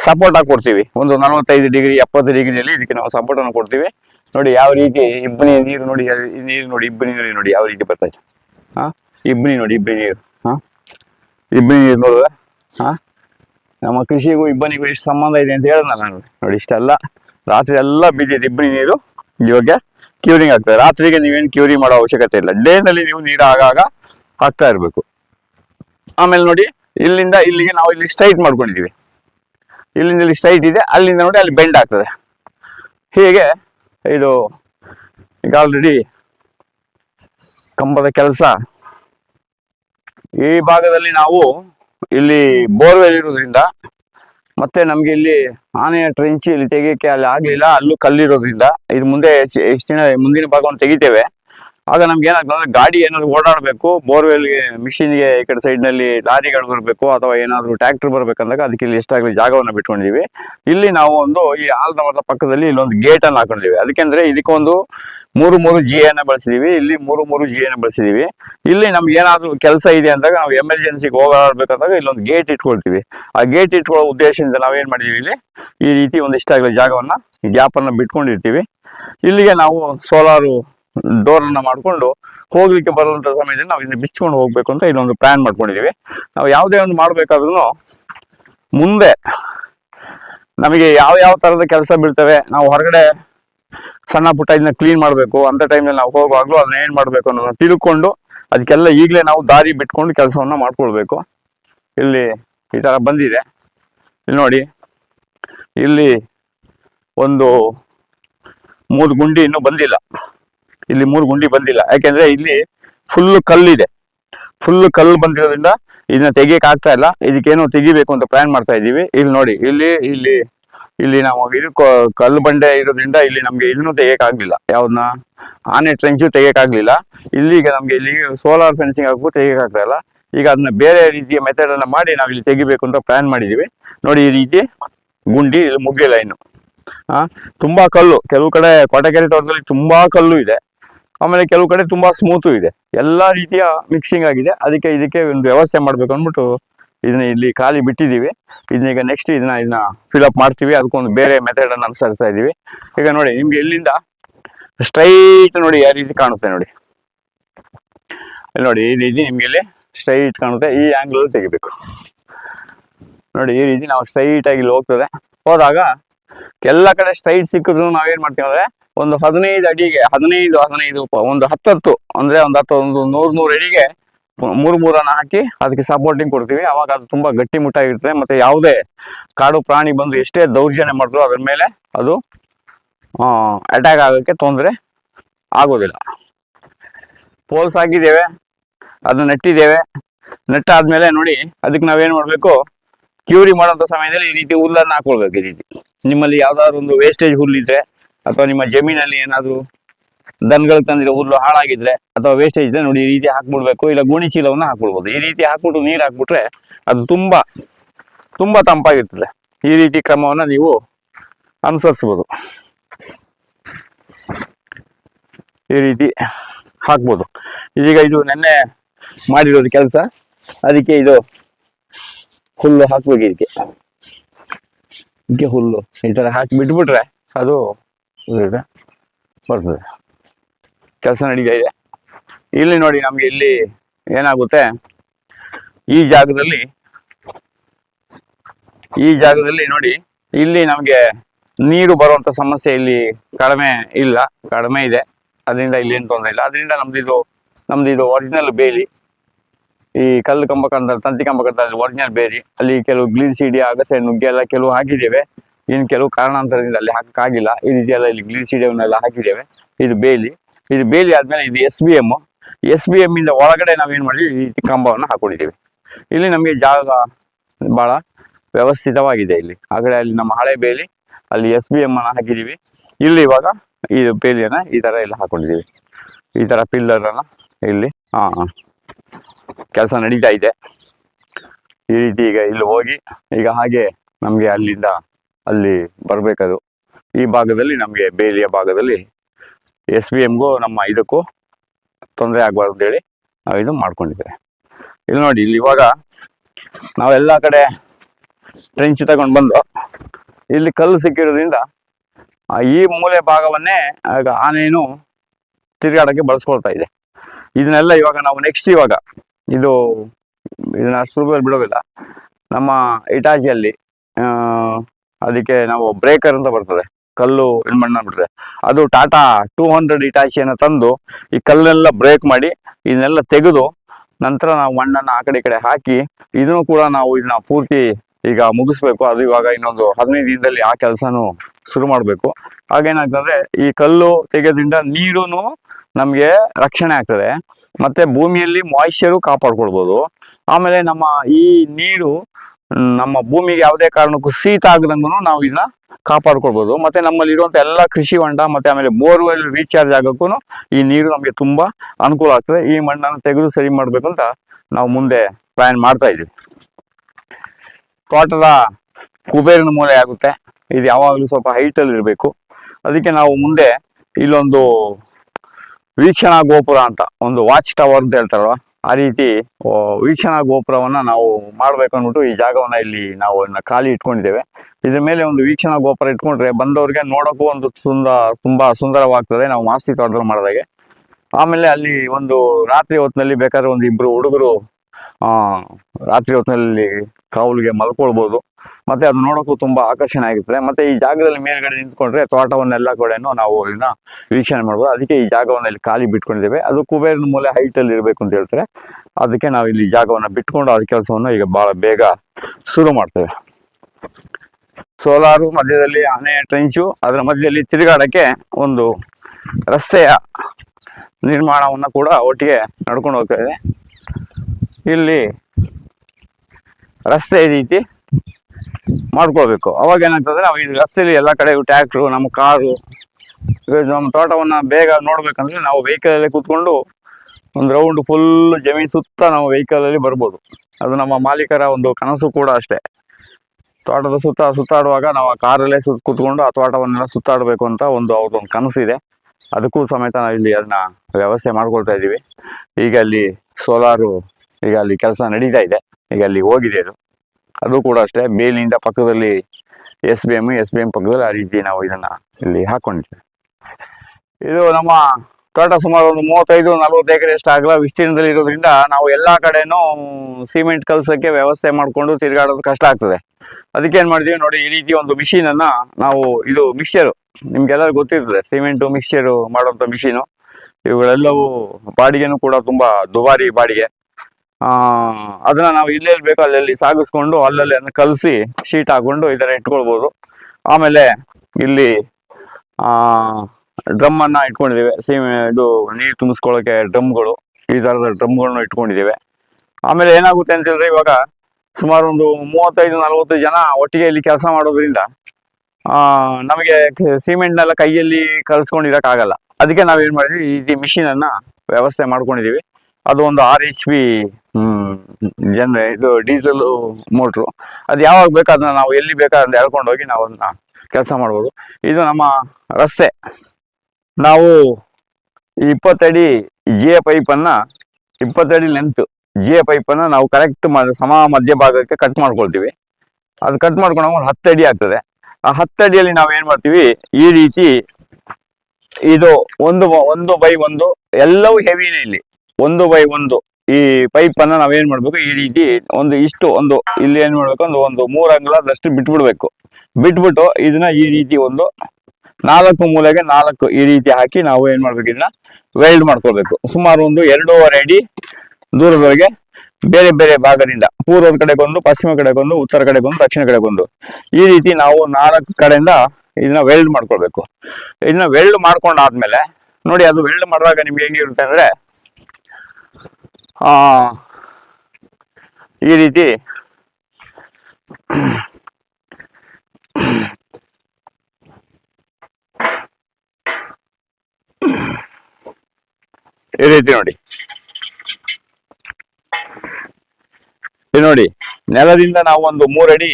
ಸಪೋರ್ಟ್ ಆಗಿ ಕೊಡ್ತೀವಿ ಒಂದು ನಲವತ್ತೈದು ಡಿಗ್ರಿ, ಎಪ್ಪತ್ತು ಡಿಗ್ರಿಯಲ್ಲಿ ಇದಕ್ಕೆ ನಾವು ಸಪೋರ್ಟ್ ಅನ್ನು ಕೊಡ್ತೀವಿ. ನೋಡಿ ಯಾವ ರೀತಿ ಇಬ್ಬನಿ ನೀರು ನೋಡಿ ನೀರು ನೋಡಿ, ಇಬ್ಬನಿ ನೀರು ನೋಡಿ ಯಾವ ರೀತಿ ಬರ್ತಾ ಹಾ? ಇಬ್ಬನಿ ನೋಡಿ, ಇಬ್ಬನಿ ನೀರು. ಹಾ? ಇಬ್ಬನಿ ನೀರು ನೋಡುವ ಹಾ? ನಮ್ಮ ಕೃಷಿಗೂ ಇಬ್ಬನಿಗೂ ಎಷ್ಟು ಸಂಬಂಧ ಇದೆ ಅಂತ ಹೇಳೋಣ ನೋಡಿ ಇಷ್ಟೆಲ್ಲ. ರಾತ್ರಿ ಎಲ್ಲ ಬಿದ್ದಿದೆ ಇಬ್ಬನಿ ನೀರು. ಇವಾಗ ಕ್ಯೂರಿಂಗ್ ಆಗ್ತದೆ. ರಾತ್ರಿಗೆ ನೀವೇನು ಕ್ಯೂರಿಂಗ್ ಮಾಡೋ ಅವಶ್ಯಕತೆ ಇಲ್ಲ. ಡೇನಲ್ಲಿ ನೀವು ನೀರು ಆಗಾಗ ಹಾಕ್ತಾ ಇರಬೇಕು. ಆಮೇಲೆ ನೋಡಿ, ಇಲ್ಲಿಂದ ಇಲ್ಲಿಗೆ ನಾವು ಇಲ್ಲಿ ಸ್ಟ್ರೈಟ್ ಮಾಡ್ಕೊಂಡಿದೀವಿ ಇಲ್ಲಿಂದ ಇಲ್ಲಿ ಸ್ಟ್ರೈಟ್ ಇದೆ, ಅಲ್ಲಿಂದ ನೋಡಿ ಅಲ್ಲಿ ಬೆಂಡ್ ಆಗ್ತದೆ. ಹೀಗೆ ಇದು ಈಗ ಆಲ್ರೆಡಿ ಕಂಬದ ಕೆಲಸ. ಈ ಭಾಗದಲ್ಲಿ ನಾವು ಇಲ್ಲಿ ಬೋರ್ವೆಲ್ ಇರೋದ್ರಿಂದ ಮತ್ತೆ ನಮ್ಗೆ ಇಲ್ಲಿ ಆನೆಯ ಟ್ರೆಂಚ್ ಇಲ್ಲಿ ತೆಗಿಯಕ್ಕೆ ಅಲ್ಲಿ ಆಗ್ಲಿಲ್ಲ. ಅಲ್ಲೂ ಕಲ್ಲಿರೋದ್ರಿಂದ ಇದು ಮುಂದೆ ದಿನ ಮುಂದಿನ ಭಾಗವನ್ನು ತೆಗಿತೇವೆ. ಆಗ ನಮ್ಗೆ ಏನಾಗ್ತದೆ ಅಂದ್ರೆ ಗಾಡಿ ಏನಾದ್ರು ಓಡಾಡಬೇಕು ಬೋರ್ವೆಲ್ಗೆ ಮಿಷಿನ್ಗೆ ಈ ಕಡೆ ಸೈಡ್ನಲ್ಲಿ ಲಾರಿಗಳು ಬರಬೇಕು ಅಥವಾ ಏನಾದ್ರು ಟ್ರ್ಯಾಕ್ಟರ್ ಬರ್ಬೇಕಂದಾಗ ಅದಕ್ಕೆ ಇಲ್ಲಿ ಎಷ್ಟಾಗಲಿ ಜಾಗವನ್ನು ಬಿಟ್ಕೊಂಡಿದ್ದೀವಿ ಇಲ್ಲಿ ನಾವು ಒಂದು ಈ ಆಲದ ಮರದ ಪಕ್ಕದಲ್ಲಿ ಇಲ್ಲೊಂದು ಗೇಟ್ ಅನ್ನು ಅದಕ್ಕೆ ಅದಕ್ಕೆಂದ್ರೆ ಇದಕ್ಕೊಂದು ಮೂರು ಮೂರು ಜಿ ಎನ್ನ ಬಳಸಿದೀವಿ, ಇಲ್ಲಿ ಮೂರು ಮೂರು ಜಿ ಅನ್ನ ಬಳಸಿದೀವಿ. ಇಲ್ಲಿ ನಮ್ಗೆ ಏನಾದ್ರು ಕೆಲಸ ಇದೆ ಅಂದಾಗ ನಾವು ಎಮರ್ಜೆನ್ಸಿಗೆ ಹೋಗಾಡ್ಬೇಕಂದಾಗ ಇಲ್ಲೊಂದು ಗೇಟ್ ಇಟ್ಕೊಳ್ತೀವಿ. ಆ ಗೇಟ್ ಇಟ್ಕೊಳ್ಳೋ ಉದ್ದೇಶದಿಂದ ನಾವೇನ್ ಮಾಡಿದೀವಿ ಇಲ್ಲಿ? ಈ ರೀತಿ ಒಂದಿಷ್ಟಾಗಲಿ ಜಾಗವನ್ನ ಗ್ಯಾಪ್ ಅನ್ನ ಬಿಟ್ಕೊಂಡಿರ್ತೀವಿ. ಇಲ್ಲಿಗೆ ನಾವು ಸೋಲಾರು ಡೋರ್ ಅನ್ನ ಮಾಡ್ಕೊಂಡು ಹೋಗ್ಲಿಕ್ಕೆ ಬರುವಂತ ಸಮಯದಲ್ಲಿ ನಾವು ಇಲ್ಲಿ ಬಿಚ್ಕೊಂಡು ಹೋಗ್ಬೇಕು ಅಂತ ಇಲ್ಲೊಂದು ಪ್ಲಾನ್ ಮಾಡ್ಕೊಂಡಿದೀವಿ. ನಾವು ಯಾವುದೇ ಒಂದು ಮಾಡ್ಬೇಕಾದ್ರು ಮುಂದೆ ನಮಗೆ ಯಾವ ಯಾವ ತರದ ಕೆಲಸ ಬೀಳ್ತವೆ, ನಾವು ಹೊರಗಡೆ ಸಣ್ಣ ಪುಟ್ಟ ಇದನ್ನ ಕ್ಲೀನ್ ಮಾಡಬೇಕು. ಅಂತ ಟೈಮಲ್ಲಿ ನಾವು ಹೋಗುವಾಗಲೂ ಅದನ್ನ ಏನ್ ಮಾಡಬೇಕು ಅನ್ನೋದನ್ನ ತಿಳ್ಕೊಂಡು ಅದಕ್ಕೆಲ್ಲ ಈಗಲೇ ನಾವು ದಾರಿ ಬಿಟ್ಕೊಂಡು ಕೆಲಸವನ್ನ ಮಾಡ್ಕೊಳ್ಬೇಕು. ಇಲ್ಲಿ ಈ ತರ ಬಂದಿದೆ. ಇಲ್ಲಿ ನೋಡಿ. ಇಲ್ಲಿ ಒಂದು ಮೂರು ಗುಂಡಿ ಇನ್ನೂ ಬಂದಿಲ್ಲ. ಇಲ್ಲಿ ಮೂರು ಗುಂಡಿ ಬಂದಿಲ್ಲ. ಯಾಕೆಂದ್ರೆ ಇಲ್ಲಿ ಫುಲ್ ಕಲ್ಲಿದೆ. ಫುಲ್ ಕಲ್ಲು ಬಂದಿರೋದ್ರಿಂದ ಇದನ್ನ ತೆಗಿಯಕ್ ಆಗ್ತಾ ಇಲ್ಲ. ಇದಕ್ಕೇನೋ ತೆಗಿಬೇಕು ಅಂತ ಪ್ಲಾನ್ ಮಾಡ್ತಾ ಇದೀವಿ ಇಲ್ಲಿ ನೋಡಿ. ಇಲ್ಲಿ ಇಲ್ಲಿ. ಇಲ್ಲಿ ನಾವು ಇದು ಕಲ್ಲು ಬಂಡೆ ಇರೋದ್ರಿಂದ ಇಲ್ಲಿ ನಮ್ಗೆ ಇದನ್ನು ತೆಗಿಯಕ್ ಆಗ್ಲಿಲ್ಲ ಯಾವ್ದನ್ನ ಆನೆ ಟ್ರೆಂಚು ತೆಗಿಯಕ್ ಆಗ್ಲಿಲ್ಲ ಇಲ್ಲಿ ಈಗ ನಮ್ಗೆ ಇಲ್ಲಿ ಸೋಲಾರ್ ಫೆನ್ಸಿಂಗ್ ಆಗ್ತಾ ಇಲ್ಲ. ಈಗ ಅದನ್ನ ಬೇರೆ ರೀತಿಯ ಮೆಥಡ್ ಅನ್ನ ಮಾಡಿ ನಾವು ಇಲ್ಲಿ ತೆಗಿಬೇಕು ಅಂತ ಪ್ಲಾನ್ ಮಾಡಿದೀವಿ. ನೋಡಿ ಈ ರೀತಿ ಗುಂಡಿ ಇಲ್ಲಿ ಮುಗಿಲ್ಲ ಆ, ತುಂಬಾ ಕಲ್ಲು. ಕೆಲವು ಕಡೆ ಕೊಟಗೆರೆ ತೋಟದಲ್ಲಿ ತುಂಬಾ ಕಲ್ಲು ಇದೆ. ಆಮೇಲೆ ಕೆಲವು ಕಡೆ ತುಂಬಾ ಸ್ಮೂತು ಇದೆ. ಎಲ್ಲಾ ರೀತಿಯ ಮಿಕ್ಸಿಂಗ್ ಆಗಿದೆ. ಅದಕ್ಕೆ ಇದಕ್ಕೆ ಒಂದು ವ್ಯವಸ್ಥೆ ಮಾಡ್ಬೇಕು ಅಂದ್ಬಿಟ್ಟು ಇದನ್ನ ಇಲ್ಲಿ ಖಾಲಿ ಬಿಟ್ಟಿದ್ದೀವಿ. ಇದನ್ನ ಈಗ ನೆಕ್ಸ್ಟ್ ಇದನ್ನ ಇದನ್ನ ಫಿಲಪ್ ಮಾಡ್ತೀವಿ. ಅದಕ್ಕೊಂದು ಬೇರೆ ಮೆಥಡ್ ಅನ್ನು ಅನುಸರಿಸ್ತಾ ಇದೀವಿ ಈಗ ನೋಡಿ, ನಿಮ್ಗೆ ಇಲ್ಲಿಂದ ಸ್ಟ್ರೈಟ್ ನೋಡಿ ಯಾವ ರೀತಿ ಕಾಣುತ್ತೆ ನೋಡಿ. ಇಲ್ಲಿ ನೋಡಿ, ಈ ರೀತಿ ನಿಮ್ಗೆ ಇಲ್ಲಿ ಸ್ಟ್ರೈಟ್ ಕಾಣುತ್ತೆ. ಈ ಆಂಗಲ್ ತೆಗಿಬೇಕು. ನೋಡಿ, ಈ ರೀತಿ ನಾವು ಸ್ಟ್ರೈಟ್ ಆಗಿ ಇಲ್ಲಿ ಹೋಗ್ತದೆ. ಹೋದಾಗ ಎಲ್ಲ ಕಡೆ ಸ್ಟ್ರೈಟ್ ಸಿಕ್ಕಿದ್ರು ನಾವೇನ್ ಮಾಡ್ತೀವಿ ಅಂದ್ರೆ, ಒಂದು ಹದಿನೈದು ಅಡಿಗೆ, ಹದಿನೈದು ಹದಿನೈದು, ಒಂದು ಹತ್ತತ್ತು, ಅಂದ್ರೆ ಒಂದು ಹತ್ತು ಒಂದು ನೂರ್, ನೂರು ಅಡಿಗೆ ಮೂರು ಮೂರನ್ನ ಹಾಕಿ ಅದಕ್ಕೆ ಸಪೋರ್ಟಿಂಗ್ ಕೊಡ್ತೀವಿ. ಅವಾಗ ಅದು ತುಂಬಾ ಗಟ್ಟಿ ಮುಟ್ಟಾಗಿರ್ತದೆ ಮತ್ತೆ ಯಾವುದೇ ಕಾಡು ಪ್ರಾಣಿ ಬಂದು ಎಷ್ಟೇ ದೌರ್ಜನ್ಯ ಮಾಡಿದ್ರು ಅದ್ರ ಮೇಲೆ ಅದು ಅಟ್ಯಾಕ್ ಆಗೋಕ್ಕೆ ತೊಂದರೆ ಆಗೋದಿಲ್ಲ. ಪೋಲ್ಸ್ ಹಾಕಿದ್ದೇವೆ, ಅದನ್ನ ನೆಟ್ಟಿದ್ದೇವೆ. ನೆಟ್ಟಾದ್ಮೇಲೆ ನೋಡಿ, ಅದಕ್ಕೆ ನಾವೇನ್ ಮಾಡಬೇಕು? ಕ್ಯೂರಿ ಮಾಡುವಂತ ಸಮಯದಲ್ಲಿ ಈ ರೀತಿ ಹುಲ್ಲನ್ನ ಹಾಕೊಳ್ಬೇಕು ಈ ರೀತಿ. ನಿಮ್ಮಲ್ಲಿ ಯಾವ್ದಾದ್ರು ಒಂದು ವೇಸ್ಟೇಜ್ ಹುಲ್ಲಿದ್ರೆ ಅಥವಾ ನಿಮ್ಮ ಜಮೀನಲ್ಲಿ ಏನಾದ್ರು ದನಗಳು ತಂದ್ರೆ ಹುಲ್ಲು ಹಾಳಾಗಿದ್ರೆ ಅಥವಾ ವೇಸ್ಟೇಜ್ ಇದ್ರೆ ನೋಡಿ ಈ ರೀತಿ ಹಾಕ್ಬಿಡ್ಬೇಕು. ಇಲ್ಲ ಗೋಣಿ ಚೀಲವನ್ನು ಹಾಕ್ಬಿಡ್ಬೋದು. ಈ ರೀತಿ ಹಾಕ್ಬಿಟ್ಟು ನೀರು ಹಾಕ್ಬಿಟ್ರೆ ಅದು ತುಂಬಾ ತುಂಬಾ ತಂಪಾಗಿರ್ತದೆ. ಈ ರೀತಿ ಕ್ರಮವನ್ನ ನೀವು ಅನುಸರಿಸ್ಬೋದು. ಈ ರೀತಿ ಹಾಕ್ಬೋದು. ಇದೀಗ ಇದು ನೆನ್ನೆ ಮಾಡಿರೋದು ಕೆಲಸ. ಅದಕ್ಕೆ ಇದು ಹುಲ್ಲು ಹಾಕ್ಬೇಕು ಇದಕ್ಕೆ. ಇದಕ್ಕೆ ಹುಲ್ಲು ಈ ತರ ಹಾಕಿ ಬಿಟ್ಬಿಟ್ರೆ ಅದು ಬರ್ತದೆ. ಕೆಲಸ ನಡೀತಾ ಇದೆ. ಇಲ್ಲಿ ನೋಡಿ ನಮ್ಗೆ ಇಲ್ಲಿ ಏನಾಗುತ್ತೆ? ಈ ಜಾಗದಲ್ಲಿ ಈ ಜಾಗದಲ್ಲಿ ನೋಡಿ, ಇಲ್ಲಿ ನಮ್ಗೆ ನೀರು ಬರುವಂತ ಸಮಸ್ಯೆ ಇಲ್ಲಿ ಕಡಿಮೆ ಇಲ್ಲ, ಕಡಿಮೆ ಇದೆ. ಅದರಿಂದ ಇಲ್ಲಿ ಏನು ತೊಂದರೆ ಇಲ್ಲ. ಅದರಿಂದ ನಮ್ದು ಇದು ನಮ್ದು ಇದು ಒರಿಜಿನಲ್ ಬೇಲಿ. ಈ ಕಲ್ಲು ಕಂಬ ತಂತಿ ಕಂಬ ಕಂದ ಒರಿಜಿನಲ್ ಬೇಲಿ. ಅಲ್ಲಿ ಕೆಲವು ಗ್ಲೀನ್ ಸಿಡಿ ಅಗಸೆ ನುಗ್ಗೆ ಎಲ್ಲ ಕೆಲವು ಹಾಕಿದ್ದೇವೆ. ಇನ್ನು ಕೆಲವು ಕಾರಣಾಂತರದಿಂದ ಅಲ್ಲಿ ಹಾಕಕ್ಕಾಗಿಲ್ಲ. ಈ ರೀತಿಯೆಲ್ಲ ಇಲ್ಲಿ ಗ್ಲೀನ್ ಸಿಡಿಯವನ್ನೆಲ್ಲ ಹಾಕಿದ್ದೇವೆ. ಇದು ಬೇಲಿ. ಇದು ಬೇಲಿ ಆದ್ಮೇಲೆ ಇದು S B M S B M ಇಂದ ಒಳಗಡೆ ನಾವೇನ್ ಮಾಡಿದ್ವಿ? ಈ ಕಂಬವನ್ನು ಹಾಕೊಂಡಿದ್ದೀವಿ ಇಲ್ಲಿ ನಮಗೆ ಜಾಗ ಬಹಳ ವ್ಯವಸ್ಥಿತವಾಗಿದೆ ಇಲ್ಲಿ. ಆಗಲೇ ಅಲ್ಲಿ ನಮ್ಮ ಹಳೆ ಬೇಲಿ, ಅಲ್ಲಿ ಎಸ್ ಬಿ ಎಂ ಅನ್ನ ಹಾಕಿದೀವಿ. ಇಲ್ಲಿ ಇವಾಗ ಈ ಬೇಲಿಯನ್ನ ಈ ತರ ಎಲ್ಲ ಹಾಕೊಂಡಿದೀವಿ. ಈ ತರ ಪಿಲ್ಲರ್ ಅನ್ನ ಇಲ್ಲಿ ಹಾ ಕೆಲಸ ನಡೀತಾ ಇದೆ. ಈ ರೀತಿ ಈಗ ಇಲ್ಲಿ ಹೋಗಿ, ಈಗ ಹಾಗೆ ನಮ್ಗೆ ಅಲ್ಲಿಂದ ಅಲ್ಲಿ ಬರ್ಬೇಕದು. ಈ ಭಾಗದಲ್ಲಿ ನಮ್ಗೆ ಬೇಲಿಯ ಭಾಗದಲ್ಲಿ ಎಸ್ ಬಿ ಎಮ್ಗೂ ನಮ್ಮ ಇದಕ್ಕೂ ತೊಂದರೆ ಆಗ್ಬಾರ್ದು ಅಂತೇಳಿ ನಾವು ಇದು ಮಾಡ್ಕೊಂಡಿದ್ದೇವೆ. ಇಲ್ಲಿ ನೋಡಿ, ಇಲ್ಲಿ ಇವಾಗ ನಾವೆಲ್ಲ ಕಡೆ ಟ್ರೆಂಚ್ ತಗೊಂಡು ಬಂದು ಇಲ್ಲಿ ಕಲ್ಲು ಸಿಕ್ಕಿರೋದ್ರಿಂದ ಈ ಮೂಲೆ ಭಾಗವನ್ನೇ ಆಗ ಆನೆಯನ್ನು ತಿರುಗಾಡೋಕ್ಕೆ ಬಳಸ್ಕೊಳ್ತಾ ಇದೆ. ಇದನ್ನೆಲ್ಲ ಇವಾಗ ನಾವು ನೆಕ್ಸ್ಟ್ ಇವಾಗ ಇದು ಇದನ್ನ ಅಷ್ಟು ಬಿಡೋದಿಲ್ಲ. ನಮ್ಮ ಇಟಾಜಿಯಲ್ಲಿ ಅದಕ್ಕೆ ನಾವು ಬ್ರೇಕರ್ ಅಂತ ಬರ್ತದೆ. ಕಲ್ಲು ಮಣ್ಣ ಬಿಟ್ರೆ ಅದು ಟಾಟಾ ಟೂ ಹಂಡ್ರೆಡ್ ಇಟಾಚಿಯನ್ನು ತಂದು ಈ ಕಲ್ಲೆಲ್ಲ ಬ್ರೇಕ್ ಮಾಡಿ ಇದನ್ನೆಲ್ಲ ತೆಗೆದು ನಂತರ ನಾವು ಮಣ್ಣನ್ನು ಆ ಕಡೆ ಕಡೆ ಹಾಕಿ ಇದನ್ನು ಕೂಡ ನಾವು ಇದನ್ನ ಪೂರ್ತಿ ಈಗ ಮುಗಿಸ್ಬೇಕು. ಅದು ಇವಾಗ ಇನ್ನೊಂದು ಹದಿನೈದು ದಿನದಲ್ಲಿ ಆ ಕೆಲಸನೂ ಶುರು ಮಾಡಬೇಕು. ಹಾಗೇನಾಗ್ತದೆ ಈ ಕಲ್ಲು ತೆಗೆಯೋದ್ರಿಂದ ನೀರು ನಮಗೆ ರಕ್ಷಣೆ ಆಗ್ತದೆ. ಮತ್ತೆ ಭೂಮಿಯಲ್ಲಿ ಮಾಯಿಶ್ಚರು ಕಾಪಾಡ್ಕೊಳ್ಬೋದು. ಆಮೇಲೆ ನಮ್ಮ ಈ ನೀರು ನಮ್ಮ ಭೂಮಿಗೆ ಯಾವುದೇ ಕಾರಣಕ್ಕೂ ಶೀತ ಆಗದಂಗೂ ನಾವು ಇದನ್ನ ಕಾಪಾಡ್ಕೊಳ್ಬೋದು. ಮತ್ತೆ ನಮ್ಮಲ್ಲಿ ಇರುವಂತ ಎಲ್ಲ ಕೃಷಿ ಹೊಂಡ, ಮತ್ತೆ ಆಮೇಲೆ ಬೋರ್ವೆಲ್ ರೀಚಾರ್ಜ್ ಆಗೋಕ್ಕೂ ಈ ನೀರು ನಮಗೆ ತುಂಬಾ ಅನುಕೂಲ ಆಗ್ತದೆ. ಈ ಮಣ್ಣನ್ನು ತೆಗೆದು ಸರಿ ಮಾಡ್ಬೇಕು ಅಂತ ನಾವು ಮುಂದೆ ಪ್ಲಾನ್ ಮಾಡ್ತಾ ಇದೀವಿ ತೋಟದ ಕುಬೇರಿನ ಮೂಲೆ ಆಗುತ್ತೆ. ಇದು ಯಾವಾಗಲೂ ಸ್ವಲ್ಪ ಹೈಟ್ ಅಲ್ಲಿ ಇರಬೇಕು. ಅದಕ್ಕೆ ನಾವು ಮುಂದೆ ಇಲ್ಲೊಂದು ವೀಕ್ಷಣಾ ಗೋಪುರ ಅಂತ, ಒಂದು ವಾಚ್ ಟವರ್ ಅಂತ ಹೇಳ್ತಾರಲ್ವ? ಆ ರೀತಿ ವೀಕ್ಷಣಾ ಗೋಪುರವನ್ನ ನಾವು ಮಾಡ್ಬೇಕು ಅಂದ್ಬಿಟ್ಟು ಈ ಜಾಗವನ್ನ ಇಲ್ಲಿ ನಾವು ಖಾಲಿ ಇಟ್ಕೊಂಡಿದ್ದೇವೆ. ಇದ್ರ ಮೇಲೆ ಒಂದು ವೀಕ್ಷಣಾ ಗೋಪುರ ಇಟ್ಕೊಂಡ್ರೆ ಬಂದವ್ರಿಗೆ ನೋಡೋಕ್ಕೂ ಒಂದು ಸುಂದ, ತುಂಬಾ ಸುಂದರವಾಗ್ತದೆ ನಾವು ಮಾಸ್ತಿ ತೋಟದಲ್ಲಿ ಮಾಡಿದಾಗೆ. ಆಮೇಲೆ ಅಲ್ಲಿ ಒಂದು ರಾತ್ರಿ ಹೊತ್ತಿನಲ್ಲಿ ಬೇಕಾದ್ರೆ ಒಂದು ಇಬ್ರು ಹುಡುಗರು ರಾತ್ರಿ ಹೊತ್ತಿನಲ್ಲಿ ಕಾವಲಿಗೆ ಮಲ್ಕೊಳ್ಬೋದು. ಮತ್ತೆ ಅದು ನೋಡೋಕ್ಕೂ ತುಂಬಾ ಆಕರ್ಷಣೆ ಆಗಿರ್ತದೆ. ಮತ್ತೆ ಈ ಜಾಗದಲ್ಲಿ ಮೇಲ್ಗಡೆ ನಿಂತ್ಕೊಂಡ್ರೆ ತೋಟವನ್ನೆಲ್ಲ ಕಡೆನೂ ನಾವು ಇದನ್ನ ವೀಕ್ಷಣೆ ಮಾಡ್ಬೋದು. ಅದಕ್ಕೆ ಈ ಜಾಗವನ್ನ ಇಲ್ಲಿ ಖಾಲಿ ಬಿಟ್ಕೊಂಡಿದ್ದೇವೆ. ಅದು ಕುಬೇರಿನ ಮೂಲೆ ಹೈಟ್ ಅಲ್ಲಿ ಇರಬೇಕು ಅಂತ ಹೇಳ್ತಾರೆ. ಅದಕ್ಕೆ ನಾವು ಇಲ್ಲಿ ಜಾಗವನ್ನ ಬಿಟ್ಕೊಂಡು ಅದ್ರ ಕೆಲಸವನ್ನು ಈಗ ಬಹಳ ಬೇಗ ಶುರು ಮಾಡ್ತೇವೆ. ಸೋಲಾರು ಮಧ್ಯದಲ್ಲಿ ಆನೆ ಟ್ರೆಂಚು ಅದರ ಮಧ್ಯದಲ್ಲಿ ತಿರುಗಾಡಕ್ಕೆ ಒಂದು ರಸ್ತೆಯ ನಿರ್ಮಾಣವನ್ನ ಕೂಡ ಒಟ್ಟಿಗೆ ನಡ್ಕೊಂಡು ಹೋಗ್ತಾ ಇದೆ. ಇಲ್ಲಿ ರಸ್ತೆ ರೀತಿ ಮಾಡ್ಕೋಬೇಕು. ಅವಾಗ ಏನಾಗ್ತದೆ, ನಾವು ಈ ರಸ್ತೆಯಲ್ಲಿ ಎಲ್ಲ ಕಡೆ ಟ್ಯಾಕ್ಟ್ರು ನಮ್ಮ ಕಾರು ನಮ್ಮ ತೋಟವನ್ನು ಬೇಗ ನೋಡ್ಬೇಕಂದ್ರೆ ನಾವು ವೆಹಿಕಲ್ ಅಲ್ಲಿ ಕೂತ್ಕೊಂಡು ಒಂದು ರೌಂಡ್ ಫುಲ್ ಜಮೀನು ಸುತ್ತ ನಾವು ವೆಹಿಕಲ್ ಅಲ್ಲಿ ಬರ್ಬೋದು. ಅದು ನಮ್ಮ ಮಾಲೀಕರ ಒಂದು ಕನಸು ಕೂಡ ಅಷ್ಟೇ. ತೋಟದ ಸುತ್ತ ಸುತ್ತಾಡುವಾಗ ನಾವು ಆ ಕಾರಲ್ಲೇ ಸುತ್ತ ಕೂತ್ಕೊಂಡು ಆ ತೋಟವನ್ನೆಲ್ಲ ಸುತ್ತಾಡಬೇಕು ಅಂತ ಒಂದು ಅವ್ರದ್ದೊಂದು ಕನಸಿದೆ. ಅದಕ್ಕೂ ಸಮೇತ ನಾವು ಇಲ್ಲಿ ಅದನ್ನ ವ್ಯವಸ್ಥೆ ಮಾಡ್ಕೊಳ್ತಾ ಇದ್ದೀವಿ. ಈಗ ಅಲ್ಲಿ ಸೋಲಾರು ಈಗ ಅಲ್ಲಿ ಕೆಲಸ ನಡೀತಾ ಇದೆ. ಈಗ ಅಲ್ಲಿ ಹೋಗಿದೆ ಅದು. ಅದು ಕೂಡ ಅಷ್ಟೇ ಬೇಲಿಯಿಂದ ಪಕ್ಕದಲ್ಲಿ S B M S B M ಪಕ್ಕದಲ್ಲಿ ಆ ರೀತಿ ನಾವು ಇದನ್ನ ಇಲ್ಲಿ ಹಾಕ್ಕೊಂಡಿದ್ದೇವೆ ಇದು ನಮ್ಮ ತೋಟ ಸುಮಾರು ಒಂದು ಮೂವತ್ತೈದು, ನಲವತ್ತು ಎಕರೆ ಅಷ್ಟು ವಿಸ್ತೀರ್ಣದಲ್ಲಿ ಇರೋದ್ರಿಂದ ನಾವು ಎಲ್ಲಾ ಕಡೆನೂ ಸಿಮೆಂಟ್ ಕಲಸಕ್ಕೆ ವ್ಯವಸ್ಥೆ ಮಾಡ್ಕೊಂಡು ತಿರುಗಾಡೋದು ಕಷ್ಟ ಆಗ್ತದೆ. ಅದಕ್ಕೆ ಏನು ಮಾಡಿದೀವಿ ನೋಡಿ, ಈ ರೀತಿ ಒಂದು ಮಿಷಿನ್ ಅನ್ನ ನಾವು, ಇದು ಮಿಕ್ಸರ್ ನಿಮ್ಗೆಲ್ಲ ಗೊತ್ತಿರ್ತದೆ, ಸಿಮೆಂಟ್, ಮಿಕ್ಸ್ಚರು ಮಾಡುವಂತ ಮಿಷಿನು. ಇವುಗಳೆಲ್ಲವೂ ಬಾಡಿಗೆನೂ ಕೂಡ ತುಂಬಾ ದುಬಾರಿ ಬಾಡಿಗೆ. ಆ, ಅದನ್ನ ನಾವು ಎಲ್ಲೆಲ್ಲಿ ಬೇಕೋ ಅಲ್ಲೆಲ್ಲಿ ಸಾಗಿಸ್ಕೊಂಡು, ಅಲ್ಲಲ್ಲಿ ಅದನ್ನ ಕಲಸಿ, ಶೀಟ್ ಹಾಕೊಂಡು ಇದನ್ನ ಇಟ್ಕೊಳ್ಬೋದು. ಆಮೇಲೆ ಇಲ್ಲಿ, ಆ ಡ್ರಮ್ ಅನ್ನ ಇಟ್ಕೊಂಡಿದ್ದೇವೆ. ಸೀಮೆ ಇದು ನೀರು ತುಂಬಿಸ್ಕೊಳ್ಳೋಕೆ ಡ್ರಮ್ಗಳು, ಈ ತರದ ಡ್ರಮ್ಗಳನ್ನ ಇಟ್ಕೊಂಡಿದ್ದೇವೆ. ಆಮೇಲೆ ಏನಾಗುತ್ತೆ ಅಂತ ಹೇಳಿದ್ರೆ ಇವಾಗ ಸುಮಾರು ಒಂದು ಮೂವತ್ತೈದು, ನಲವತ್ತು ಜನ ಒಟ್ಟಿಗೆ ಇಲ್ಲಿ ಕೆಲಸ ಮಾಡೋದ್ರಿಂದ ನಮಗೆ ಸಿಮೆಂಟ್ನೆಲ್ಲ ಕೈಯಲ್ಲಿ ಕಲಿಸ್ಕೊಂಡಿರೋಕ್ಕಾಗಲ್ಲ ಅದಕ್ಕೆ ನಾವೇನ್ ಮಾಡಿದ್ವಿ, ಈ ಮಿಷಿನ್ ಅನ್ನ ವ್ಯವಸ್ಥೆ ಮಾಡ್ಕೊಂಡಿದೀವಿ ಅದು ಒಂದು ಆರ್ ಎಚ್ ಪಿ ಜನ್ ಇದು ಡೀಸೆಲ್ ಮೋಟ್ರು ಅದು ಯಾವಾಗ ಬೇಕಾದ ನಾವು ಎಲ್ಲಿ ಬೇಕಾದ್ರೆ ಎಳ್ಕೊಂಡು ಹೋಗಿ ನಾವು ಅದನ್ನ ಕೆಲಸ ಮಾಡ್ಬೋದು. ಇದು ನಮ್ಮ ರಸ್ತೆ. ನಾವು ಇಪ್ಪತ್ತಡಿ ಎ ಪೈಪನ್ನ ಇಪ್ಪತ್ತಡಿ ಲೆಂತ್ ಜಿ ಪೈಪ್ ಪೈಪನ್ನ ನಾವು ಕರೆಕ್ಟ್ ಸಮ ಮಧ್ಯ ಭಾಗಕ್ಕೆ ಕಟ್ ಮಾಡ್ಕೊಳ್ತೀವಿ. ಅದು ಕಟ್ ಮಾಡ್ಕೊಂಡಾಗ ಒಂದು ಹತ್ತು ಅಡಿ ಆಗ್ತದೆ. ಆ ಹತ್ತಡಿಯಲ್ಲಿ ನಾವು ಏನ್ ಮಾಡ್ತೀವಿ? ಈ ರೀತಿ ಇದು ಒಂದು ಒಂದು ಬೈ ಒಂದು ಎಲ್ಲವೂ ಹೆವಿನೇ ಇಲ್ಲಿ. ಒಂದು ಬೈ ಒಂದು. ಈ ಪೈಪ್ ಅನ್ನ ನಾವೇನ್ ಮಾಡ್ಬೇಕು? ಈ ರೀತಿ ಒಂದು ಇಷ್ಟು, ಒಂದು ಇಲ್ಲಿ ಏನ್ ಮಾಡ್ಬೇಕು? ಒಂದು ಒಂದು ಮೂರ್ ಅಂಗಳದಷ್ಟು ಬಿಟ್ಬಿಡ್ಬೇಕು. ಬಿಟ್ಬಿಟ್ಟು ಇದನ್ನ ಈ ರೀತಿ ಒಂದು ನಾಲ್ಕು ಮೂಲೆಗೆ ನಾಲ್ಕು ಈ ರೀತಿ ಹಾಕಿ ನಾವು ಏನ್ ಮಾಡ್ಬೇಕು? ಇದನ್ನ ವೆಲ್ಡ್ ಮಾಡ್ಕೋಬೇಕು ಸುಮಾರು ಒಂದು ಎರಡೂವರೆ ಅಡಿ ದೂರದವರೆಗೆ ಬೇರೆ ಬೇರೆ ಭಾಗದಿಂದ ಪೂರ್ವದ ಕಡೆಗೊಂದು ಪಶ್ಚಿಮ ಕಡೆಗೊಂದು ಉತ್ತರ ಕಡೆಗೊಂದು ದಕ್ಷಿಣ ಕಡೆಗೊಂದು ಈ ರೀತಿ ನಾವು ನಾಲ್ಕು ಕಡೆಯಿಂದ ಇದನ್ನ ವೆಲ್ಡ್ ಮಾಡ್ಕೊಳ್ಬೇಕು. ಇದನ್ನ ವೆಲ್ಡ್ ಮಾಡ್ಕೊಂಡಾದ್ಮೇಲೆ ನೋಡಿ, ಅದು ವೆಲ್ಡ್ ಮಾಡಿದಾಗ ನಿಮ್ಗೆ ಹೆಂಗಿರುತ್ತೆ ಅಂದ್ರೆ ಈ ರೀತಿ ಈ ರೀತಿ ನೋಡಿ. ನೋಡಿ, ನೆಲದಿಂದ ನಾವು ಒಂದು ಮೂರಡಿ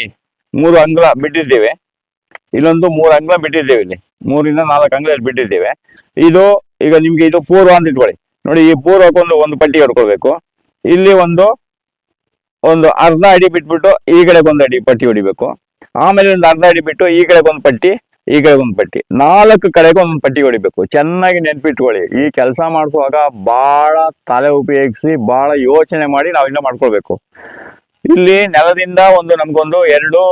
ಮೂರು ಅಂಗ್ಲ ಬಿಟ್ಟಿದ್ದೇವೆ. ಇಲ್ಲೊಂದು ಮೂರು ಅಂಗ್ಲ ಬಿಟ್ಟಿದ್ದೇವೆ ಇಲ್ಲಿ. ಮೂರಿಂದ ನಾಲ್ಕು ಅಂಗ್ಲ ಬಿಟ್ಟಿದ್ದೇವೆ. ಇದು, ಈಗ ನಿಮ್ಗೆ ಇದು ಪೂರ್ವ ಅಂತ ಇಟ್ಕೊಳ್ಳಿ. ನೋಡಿ ಈ ಪೂರ್ವಕ್ಕೊಂದು ಒಂದು ಪಟ್ಟಿ ಹೊಡ್ಕೊಳ್ಬೇಕು ಇಲ್ಲಿ ಒಂದು ಒಂದು ಅರ್ಧ ಅಡಿ ಬಿಟ್ಬಿಟ್ಟು ಈ ಕಡೆಗೊಂದು ಅಡಿ ಪಟ್ಟಿ ಹೊಡಿಬೇಕು. ಆಮೇಲೆ ಒಂದು ಅರ್ಧ ಅಡಿ ಬಿಟ್ಟು ಈ ಕಡೆಗೊಂದು ಪಟ್ಟಿ, ಈ ಕಡೆಗೊಂದು ಪಟ್ಟಿ. ನಾಲ್ಕು ಕಡೆಗೆ ಒಂದು ಪಟ್ಟಿ ಹೊಡಿಬೇಕು. ಚೆನ್ನಾಗಿ ನೆನ್ಪಿಟ್ಕೊಳ್ಳಿ. ಈ ಕೆಲಸ ಮಾಡಿಸುವಾಗ ಬಹಳ ತಲೆ ಉಪಯೋಗಿಸಿ ಬಹಳ ಯೋಚನೆ ಮಾಡಿ ನಾವು ಇನ್ನೂ ಮಾಡ್ಕೊಳ್ಬೇಕು. ಇಲ್ಲಿ ನೆಲದಿಂದ ಒಂದು ನಮ್ಗೊಂದು ಎರಡು,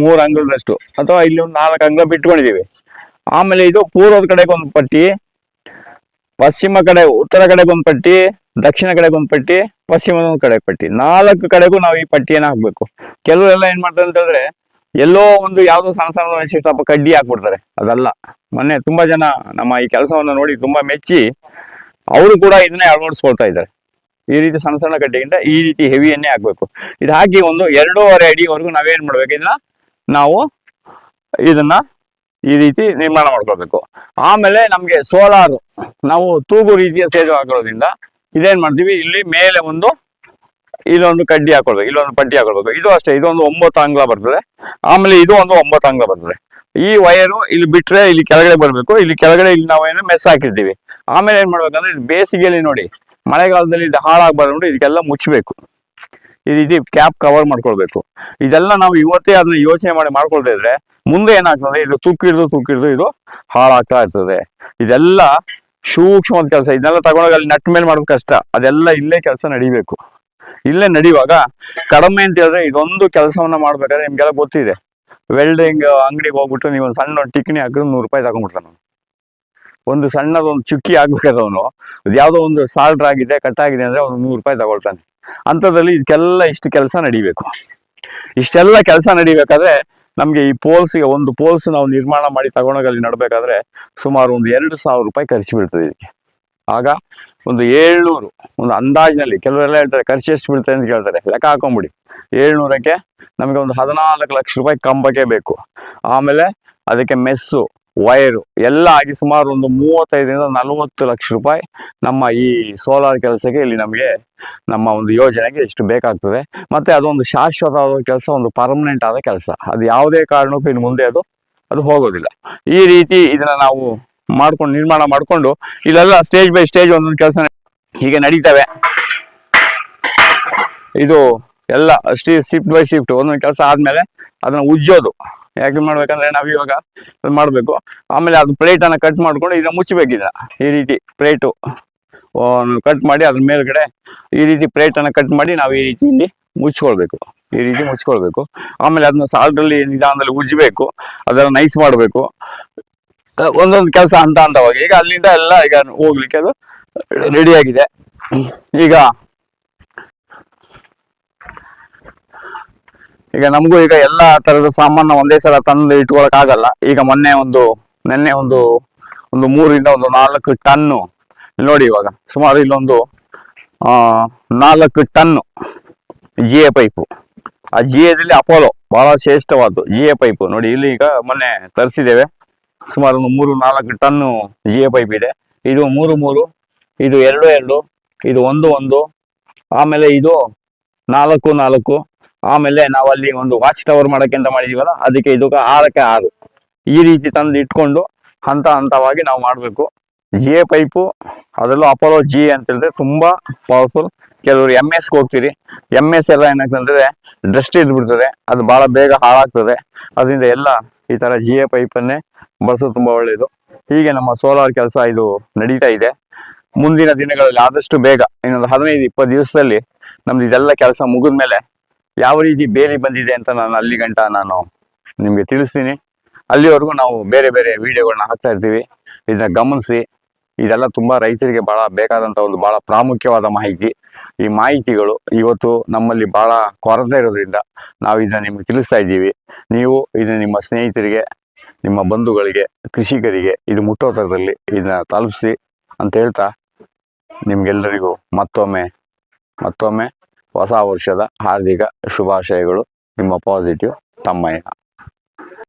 ಮೂರು ಅಂಗಳದಷ್ಟು ಅಥವಾ ಇಲ್ಲಿ ಒಂದು ನಾಲ್ಕು ಅಂಗಳ ಬಿಟ್ಕೊಂಡಿದೀವಿ ಆಮೇಲೆ ಇದು ಪೂರ್ವದ ಕಡೆಗೆ ಒಂದು ಪಟ್ಟಿ ಪಶ್ಚಿಮ ಕಡೆ, ಉತ್ತರ ಕಡೆ ಪಟ್ಟಿ ದಕ್ಷಿಣ ಕಡೆ ಪಟ್ಟಿ ಪಶ್ಚಿಮದ ಕಡೆ ಪಟ್ಟಿ. ನಾಲ್ಕು ಕಡೆಗೂ ನಾವು ಈ ಪಟ್ಟಿಯನ್ನು ಹಾಕ್ಬೇಕು. ಕೆಲವರೆಲ್ಲ ಏನ್ ಮಾಡ್ತಾರೆ ಅಂತ ಹೇಳಿದ್ರೆ ಎಲ್ಲೋ ಒಂದು ಯಾವ್ದೋ ಸಣ್ಣ ಸಣ್ಣ ಸ್ವಲ್ಪ ಕಡ್ಡಿ ಹಾಕ್ಬಿಡ್ತಾರೆ. ಅದಲ್ಲ. ಮೊನ್ನೆ ತುಂಬಾ ಜನ ನಮ್ಮ ಈ ಕೆಲಸವನ್ನ ನೋಡಿ ತುಂಬಾ ಮೆಚ್ಚಿ ಅವರು ಕೂಡ ಇದನ್ನೇ ಅಳವಡಿಸ್ಕೊಳ್ತಾ ಇದ್ದಾರೆ. ಈ ರೀತಿ ಸಣ್ಣ ಸಣ್ಣ ಕಡ್ಡಿಗಿಂತ ಈ ರೀತಿ ಹೆವಿಯನ್ನೇ ಹಾಕ್ಬೇಕು. ಇದು ಹಾಕಿ ಒಂದು ಎರಡೂವರೆ ಅಡಿವರೆಗೂ ನಾವೇನ್ ಮಾಡ್ಬೇಕು? ಇದನ್ನ ನಾವು ಇದನ್ನ ಈ ರೀತಿ ನಿರ್ಮಾಣ ಮಾಡ್ಕೊಳ್ಬೇಕು ಆಮೇಲೆ ನಮ್ಗೆ ಸೋಲಾರ್, ನಾವು ತೂಗು ರೀತಿಯ ಸೇಜ್ ಹಾಕೋದ್ರಿಂದ ಇದೇನ್ ಮಾಡ್ತೀವಿ? ಇಲ್ಲಿ ಮೇಲೆ ಒಂದು ಇಲ್ಲೊಂದು ಕಡ್ಡಿ ಹಾಕೊಳ್ಬೇಕು, ಇಲ್ಲೊಂದು ಪಟ್ಟಿ ಹಾಕೊಳ್ಬೇಕು. ಇದು ಅಷ್ಟೇ ಇದೊಂದು ಒಂಬತ್ತು ಅಂಗ್ಲ ಬರ್ತದೆ. ಆಮೇಲೆ ಇದು ಒಂದು ಒಂಬತ್ತು ಅಂಗ್ಲ ಬರ್ತದೆ. ಈ ವೈರು ಇಲ್ಲಿ ಬಿಟ್ರೆ ಇಲ್ಲಿ ಕೆಳಗಡೆ ಬರ್ಬೇಕು. ಇಲ್ಲಿ ಕೆಳಗಡೆ ಇಲ್ಲಿ ನಾವು ಏನು ಮೆಸ್ ಹಾಕಿರ್ತೀವಿ. ಆಮೇಲೆ ಏನ್ ಮಾಡ್ಬೇಕಂದ್ರೆ ಇದು ಬೇಸಿಗೆಯಲ್ಲಿ ನೋಡಿ, ಮಳೆಗಾಲದಲ್ಲಿ ಇದು ಹಾಳಾಗ್ಬಾರ್ದು ನೋಡಿ ಇದಕ್ಕೆಲ್ಲ ಮುಚ್ಚಬೇಕು ಈ ರೀತಿ ಕ್ಯಾಪ್ ಕವರ್ ಮಾಡ್ಕೊಳ್ಬೇಕು. ಇದೆಲ್ಲ ನಾವು ಇವತ್ತೇ ಅದನ್ನ ಯೋಚನೆ ಮಾಡಿ ಮಾಡ್ಕೊಳ್ತಾ ಇದ್ರೆ ಮುಂದೆ ಏನಾಗ್ತದೆ? ಇದು ತುಕ್ಕಿಡ್ದು ತುಕ್ಕಿಡ್ದು ಇದು ಹಾಳಾಗ್ತಾ ಇರ್ತದೆ. ಇದೆಲ್ಲ ಸೂಕ್ಷ್ಮವಾದ ಕೆಲಸ. ಇದನ್ನೆಲ್ಲ ತಗೊಂಡೋಗಿ ಅಲ್ಲಿ ನಟ್ ಮೇಲೆ ಮಾಡೋದು ಕಷ್ಟ. ಅದೆಲ್ಲ ಇಲ್ಲೇ ಕೆಲಸ ನಡಿಬೇಕು. ಇಲ್ಲೇ ನಡೆಯುವಾಗ ಕಡಿಮೆ ಅಂತ ಹೇಳಿದ್ರೆ ಇದೊಂದು ಕೆಲಸವನ್ನ ಮಾಡ್ಬೇಕಾದ್ರೆ ನಿಮ್ಗೆಲ್ಲ ಗೊತ್ತಿದೆ. ವೆಲ್ಡಿಂಗ್ ಅಂಗಡಿಗೆ ಹೋಗ್ಬಿಟ್ಟು ನೀವು ಒಂದು ಸಣ್ಣ ಒಂದು ಟಿಕ್ನಿ ಹಾಕಿದ್ರೆ ನೂರು ರೂಪಾಯಿ ತಗೊಂಡ್ಬಿಡ್ತಾನೆ. ಒಂದು ಸಣ್ಣದೊಂದು ಚುಕ್ಕಿ ಆಗ್ಬೇಕಾದವನು ಅವನು. ಯಾವುದೋ ಒಂದು ಸಾಲ್ಡ್ರ್ ಆಗಿದೆ, ಕಟ್ ಆಗಿದೆ ಅಂದ್ರೆ ಅವ್ನು ನೂರು ರೂಪಾಯಿ ತಗೊಳ್ತಾನೆ. ಅಂಥದ್ರಲ್ಲಿ ಇದಕ್ಕೆಲ್ಲ ಇಷ್ಟು ಕೆಲಸ ನಡಿಬೇಕು. ಇಷ್ಟೆಲ್ಲ ಕೆಲಸ ನಡಿಬೇಕಾದ್ರೆ ನಮ್ಗೆ ಈ ಪೋಲ್ಸ್ಗೆ ಒಂದು ಪೋಲ್ಸ್ ನಾವು ನಿರ್ಮಾಣ ಮಾಡಿ ತಗೊಂಡೋಗಿ ಅಲ್ಲಿ ನಡ್ಬೇಕಾದ್ರೆ ಸುಮಾರು ಒಂದು ಎರಡು ಸಾವಿರ ರೂಪಾಯಿ ಖರ್ಚು ಬೀಳ್ತದೆ ಇದಕ್ಕೆ. ಆಗ ಒಂದು ಏಳ್ನೂರು, ಒಂದು ಅಂದಾಜಿನಲ್ಲಿ ಕೆಲವರೆಲ್ಲ ಹೇಳ್ತಾರೆ ಖರ್ಚು ಎಷ್ಟು ಬೀಳ್ತದೆ ಅಂತ ಕೇಳ್ತಾರೆ. ಲೆಕ್ಕ ಹಾಕೊಂಬಿಡಿ. ಏಳ್ನೂರಕ್ಕೆ ನಮಗೆ ಒಂದು ಹದಿನಾಲ್ಕು ಲಕ್ಷ ರೂಪಾಯಿ ಕಂಬಕ್ಕೆ ಬೇಕು. ಆಮೇಲೆ ಅದಕ್ಕೆ ಮೆಸ್ಸು ವೈರು ಎಲ್ಲ ಆಗಿ ಸುಮಾರು ಒಂದು ಮೂವತ್ತೈದರಿಂದ ನಲವತ್ತು ಲಕ್ಷ ರೂಪಾಯಿ ನಮ್ಮ ಈ ಸೋಲಾರ್ ಕೆಲಸಕ್ಕೆ ಇಲ್ಲಿ ನಮಗೆ ನಮ್ಮ ಒಂದು ಯೋಜನೆಗೆ ಇಷ್ಟು ಬೇಕಾಗ್ತದೆ. ಮತ್ತೆ ಅದೊಂದು ಶಾಶ್ವತವಾದ ಕೆಲಸ, ಒಂದು ಪರ್ಮನೆಂಟ್ ಆದ ಕೆಲಸ. ಅದು ಯಾವುದೇ ಕಾರಣಕ್ಕೂ ಇನ್ನು ಮುಂದೆ ಅದು ಅದು ಹೋಗೋದಿಲ್ಲ. ಈ ರೀತಿ ಇದನ್ನ ನಾವು ಮಾಡ್ಕೊಂಡು, ನಿರ್ಮಾಣ ಮಾಡ್ಕೊಂಡು ಇಲ್ಲೆಲ್ಲ ಸ್ಟೇಜ್ ಬೈ ಸ್ಟೇಜ್ ಒಂದೊಂದು ಕೆಲಸ ಹೀಗೆ ನಡೀತವೆ. ಇದು ಎಲ್ಲ ಸ್ಟೀ ಶಿಫ್ಟ್ ಬೈ ಶಿಫ್ಟ್ ಒಂದೊಂದು ಕೆಲಸ ಆದ್ಮೇಲೆ ಅದನ್ನ ಉಜ್ಜೋದು. ಯಾಕೆ ಮಾಡ್ಬೇಕಂದ್ರೆ ನಾವು ಇವಾಗ ಮಾಡ್ಬೇಕು. ಆಮೇಲೆ ಅದು ಪ್ಲೇಟ್ ಅನ್ನ ಕಟ್ ಮಾಡ್ಕೊಂಡು ಇದನ್ನ ಮುಚ್ಚಬೇಕು ಇದನ್ನ ಈ ರೀತಿ ಪ್ಲೇಟು ಕಟ್ ಮಾಡಿ ಅದ್ರ ಮೇಲ್ಗಡೆ ಈ ರೀತಿ ಪ್ಲೇಟ್ ಅನ್ನ ಕಟ್ ಮಾಡಿ ನಾವು ಈ ರೀತಿ ಇಲ್ಲಿ ಮುಚ್ಕೊಳ್ಬೇಕು. ಈ ರೀತಿ ಮುಚ್ಕೊಳ್ಬೇಕು. ಆಮೇಲೆ ಅದನ್ನ ಸಾಲ್ಟ್ ಅಲ್ಲಿ ನಿಧಾನದಲ್ಲಿ ಉಜ್ಜಬೇಕು. ಅದನ್ನ ನೈಸ್ ಮಾಡಬೇಕು. ಒಂದೊಂದು ಕೆಲಸ ಹಂತ ಹಂತವಾಗಿ. ಈಗ ಅಲ್ಲಿಂದ ಎಲ್ಲ ಈಗ ಹೋಗ್ಲಿಕ್ಕೆ ಅದು ರೆಡಿ ಆಗಿದೆ. ಈಗ ಈಗ ನಮಗೂ ಈಗ ಎಲ್ಲಾ ತರದ ಸಾಮಾನ ಒಂದೇ ಸಲ ತಂದು ಇಟ್ಕೊಳಕ್ ಆಗಲ್ಲ. ಈಗ ಮೊನ್ನೆ ಒಂದು, ನಿನ್ನೆ ಒಂದು ಒಂದು ಮೂರಿಂದ ಒಂದು ನಾಲ್ಕು ಟನ್ನು, ನೋಡಿ ಇವಾಗ, ಸುಮಾರು ಇಲ್ಲೊಂದು, ಆ, ನಾಲ್ಕು ಟನ್ ಜಿ ಎ ಪೈಪು. ಆ ಜಿ ಎದಲ್ಲಿ ಅಪೋಲೋ ಬಹಳ ಶ್ರೇಷ್ಠವಾದ್ದು ಜಿ ಎ ಪೈಪು. ನೋಡಿ ಇಲ್ಲಿ ಈಗ ಮೊನ್ನೆ ತರಿಸಿದ್ದೇವೆ. ಸುಮಾರು ಒಂದು ಮೂರು ನಾಲ್ಕು ಟನ್ನು ಜಿ ಎ ಪೈಪ್ ಇದೆ. ಇದು ಮೂರು ಮೂರು, ಇದು ಎರಡು ಎರಡು, ಇದು ಒಂದು ಒಂದು, ಆಮೇಲೆ ಇದು ನಾಲ್ಕು ನಾಲ್ಕು ಆಮೇಲೆ ನಾವು ಅಲ್ಲಿ ಒಂದು ವಾಚ್ ಟವರ್ ಮಾಡಕ್ಕೆ ಅಂತ ಮಾಡಿದೀವಲ್ಲ, ಅದಕ್ಕೆ ಇದಕ್ಕೆ ಆರಕ್ಕೆ ಆರು. ಈ ರೀತಿ ತಂದು ಇಟ್ಕೊಂಡು ಹಂತ ಹಂತವಾಗಿ ನಾವು ಮಾಡಬೇಕು. ಜಿ ಎ ಪೈಪು ಅದರಲ್ಲೂ ಅಪೋಲೋ ಜಿ ಅಂತ ಹೇಳಿದ್ರೆ ತುಂಬಾ ಪವರ್ಫುಲ್ ಕೆಲವರು ಎಂ ಎಸ್ಗೆ ಹೋಗ್ತೀರಿ ಎಂ ಎಸ್ ಎಲ್ಲ ಏನಾಗ್ತಂದ್ರೆ ಡಸ್ಟ್ ಇದ್ಬಿಡ್ತದೆ, ಅದು ಬಹಳ ಬೇಗ ಹಾಳಾಗ್ತದೆ. ಅದರಿಂದ ಎಲ್ಲ ಈ ತರ ಜಿ ಎ ಪೈಪನ್ನೇ ಬಳಸೋದು ತುಂಬಾ ಒಳ್ಳೆಯದು ಹೀಗೆ ನಮ್ಮ ಸೋಲಾರ್ ಕೆಲಸ ಇದು ನಡೀತಾ ಇದೆ. ಮುಂದಿನ ದಿನಗಳಲ್ಲಿ ಆದಷ್ಟು ಬೇಗ, ಇನ್ನೊಂದು ಹದಿನೈದು, ಇಪ್ಪತ್ತು ದಿವಸದಲ್ಲಿ ನಮ್ದು ಇದೆಲ್ಲ ಕೆಲಸ ಮುಗಿದ್ಮೇಲೆ ಯಾವ ರೀತಿ ಬೇಲಿ ಬಂದಿದೆ ಅಂತ ನಾನು ಅಲ್ಲಿ ಗಂಟ ನಾನು ನಿಮಗೆ ತಿಳಿಸ್ತೀನಿ. ಅಲ್ಲಿವರೆಗೂ ನಾವು ಬೇರೆ ಬೇರೆ ವಿಡಿಯೋಗಳನ್ನ ಹಾಕ್ತಾ ಇರ್ತೀವಿ. ಇದನ್ನ ಗಮನಿಸಿ. ಇದೆಲ್ಲ ತುಂಬಾ ರೈತರಿಗೆ ಬಹಳ ಬೇಕಾದಂತ ಒಂದು ಬಹಳ ಪ್ರಾಮುಖ್ಯವಾದ ಮಾಹಿತಿ. ಈ ಮಾಹಿತಿಗಳು ಇವತ್ತು ನಮ್ಮಲ್ಲಿ ಬಹಳ ಕೊರತೆ ಇರೋದ್ರಿಂದ ನಾವು ಇದನ್ನ ನಿಮ್ಗೆ ತಿಳಿಸ್ತಾ ಇದ್ದೀವಿ. ನೀವು ಇದನ್ನ ನಿಮ್ಮ ಸ್ನೇಹಿತರಿಗೆ, ನಿಮ್ಮ ಬಂಧುಗಳಿಗೆ, ಕೃಷಿಕರಿಗೆ ಇದು ಮುಟ್ಟೋ ಥರದಲ್ಲಿ ಇದನ್ನ ತಲುಪಿಸಿ ಅಂತ ಹೇಳ್ತಾ ನಿಮ್ಗೆಲ್ಲರಿಗೂ ಮತ್ತೊಮ್ಮೆ ಮತ್ತೊಮ್ಮೆ ಹೊಸ ವರ್ಷದ ಹಾರ್ದಿಕ ಶುಭಾಶಯಗಳು. ನಿಮ್ಮ ಪಾಸಿಟಿವ್ ತಮ್ಮಯ್ಯ.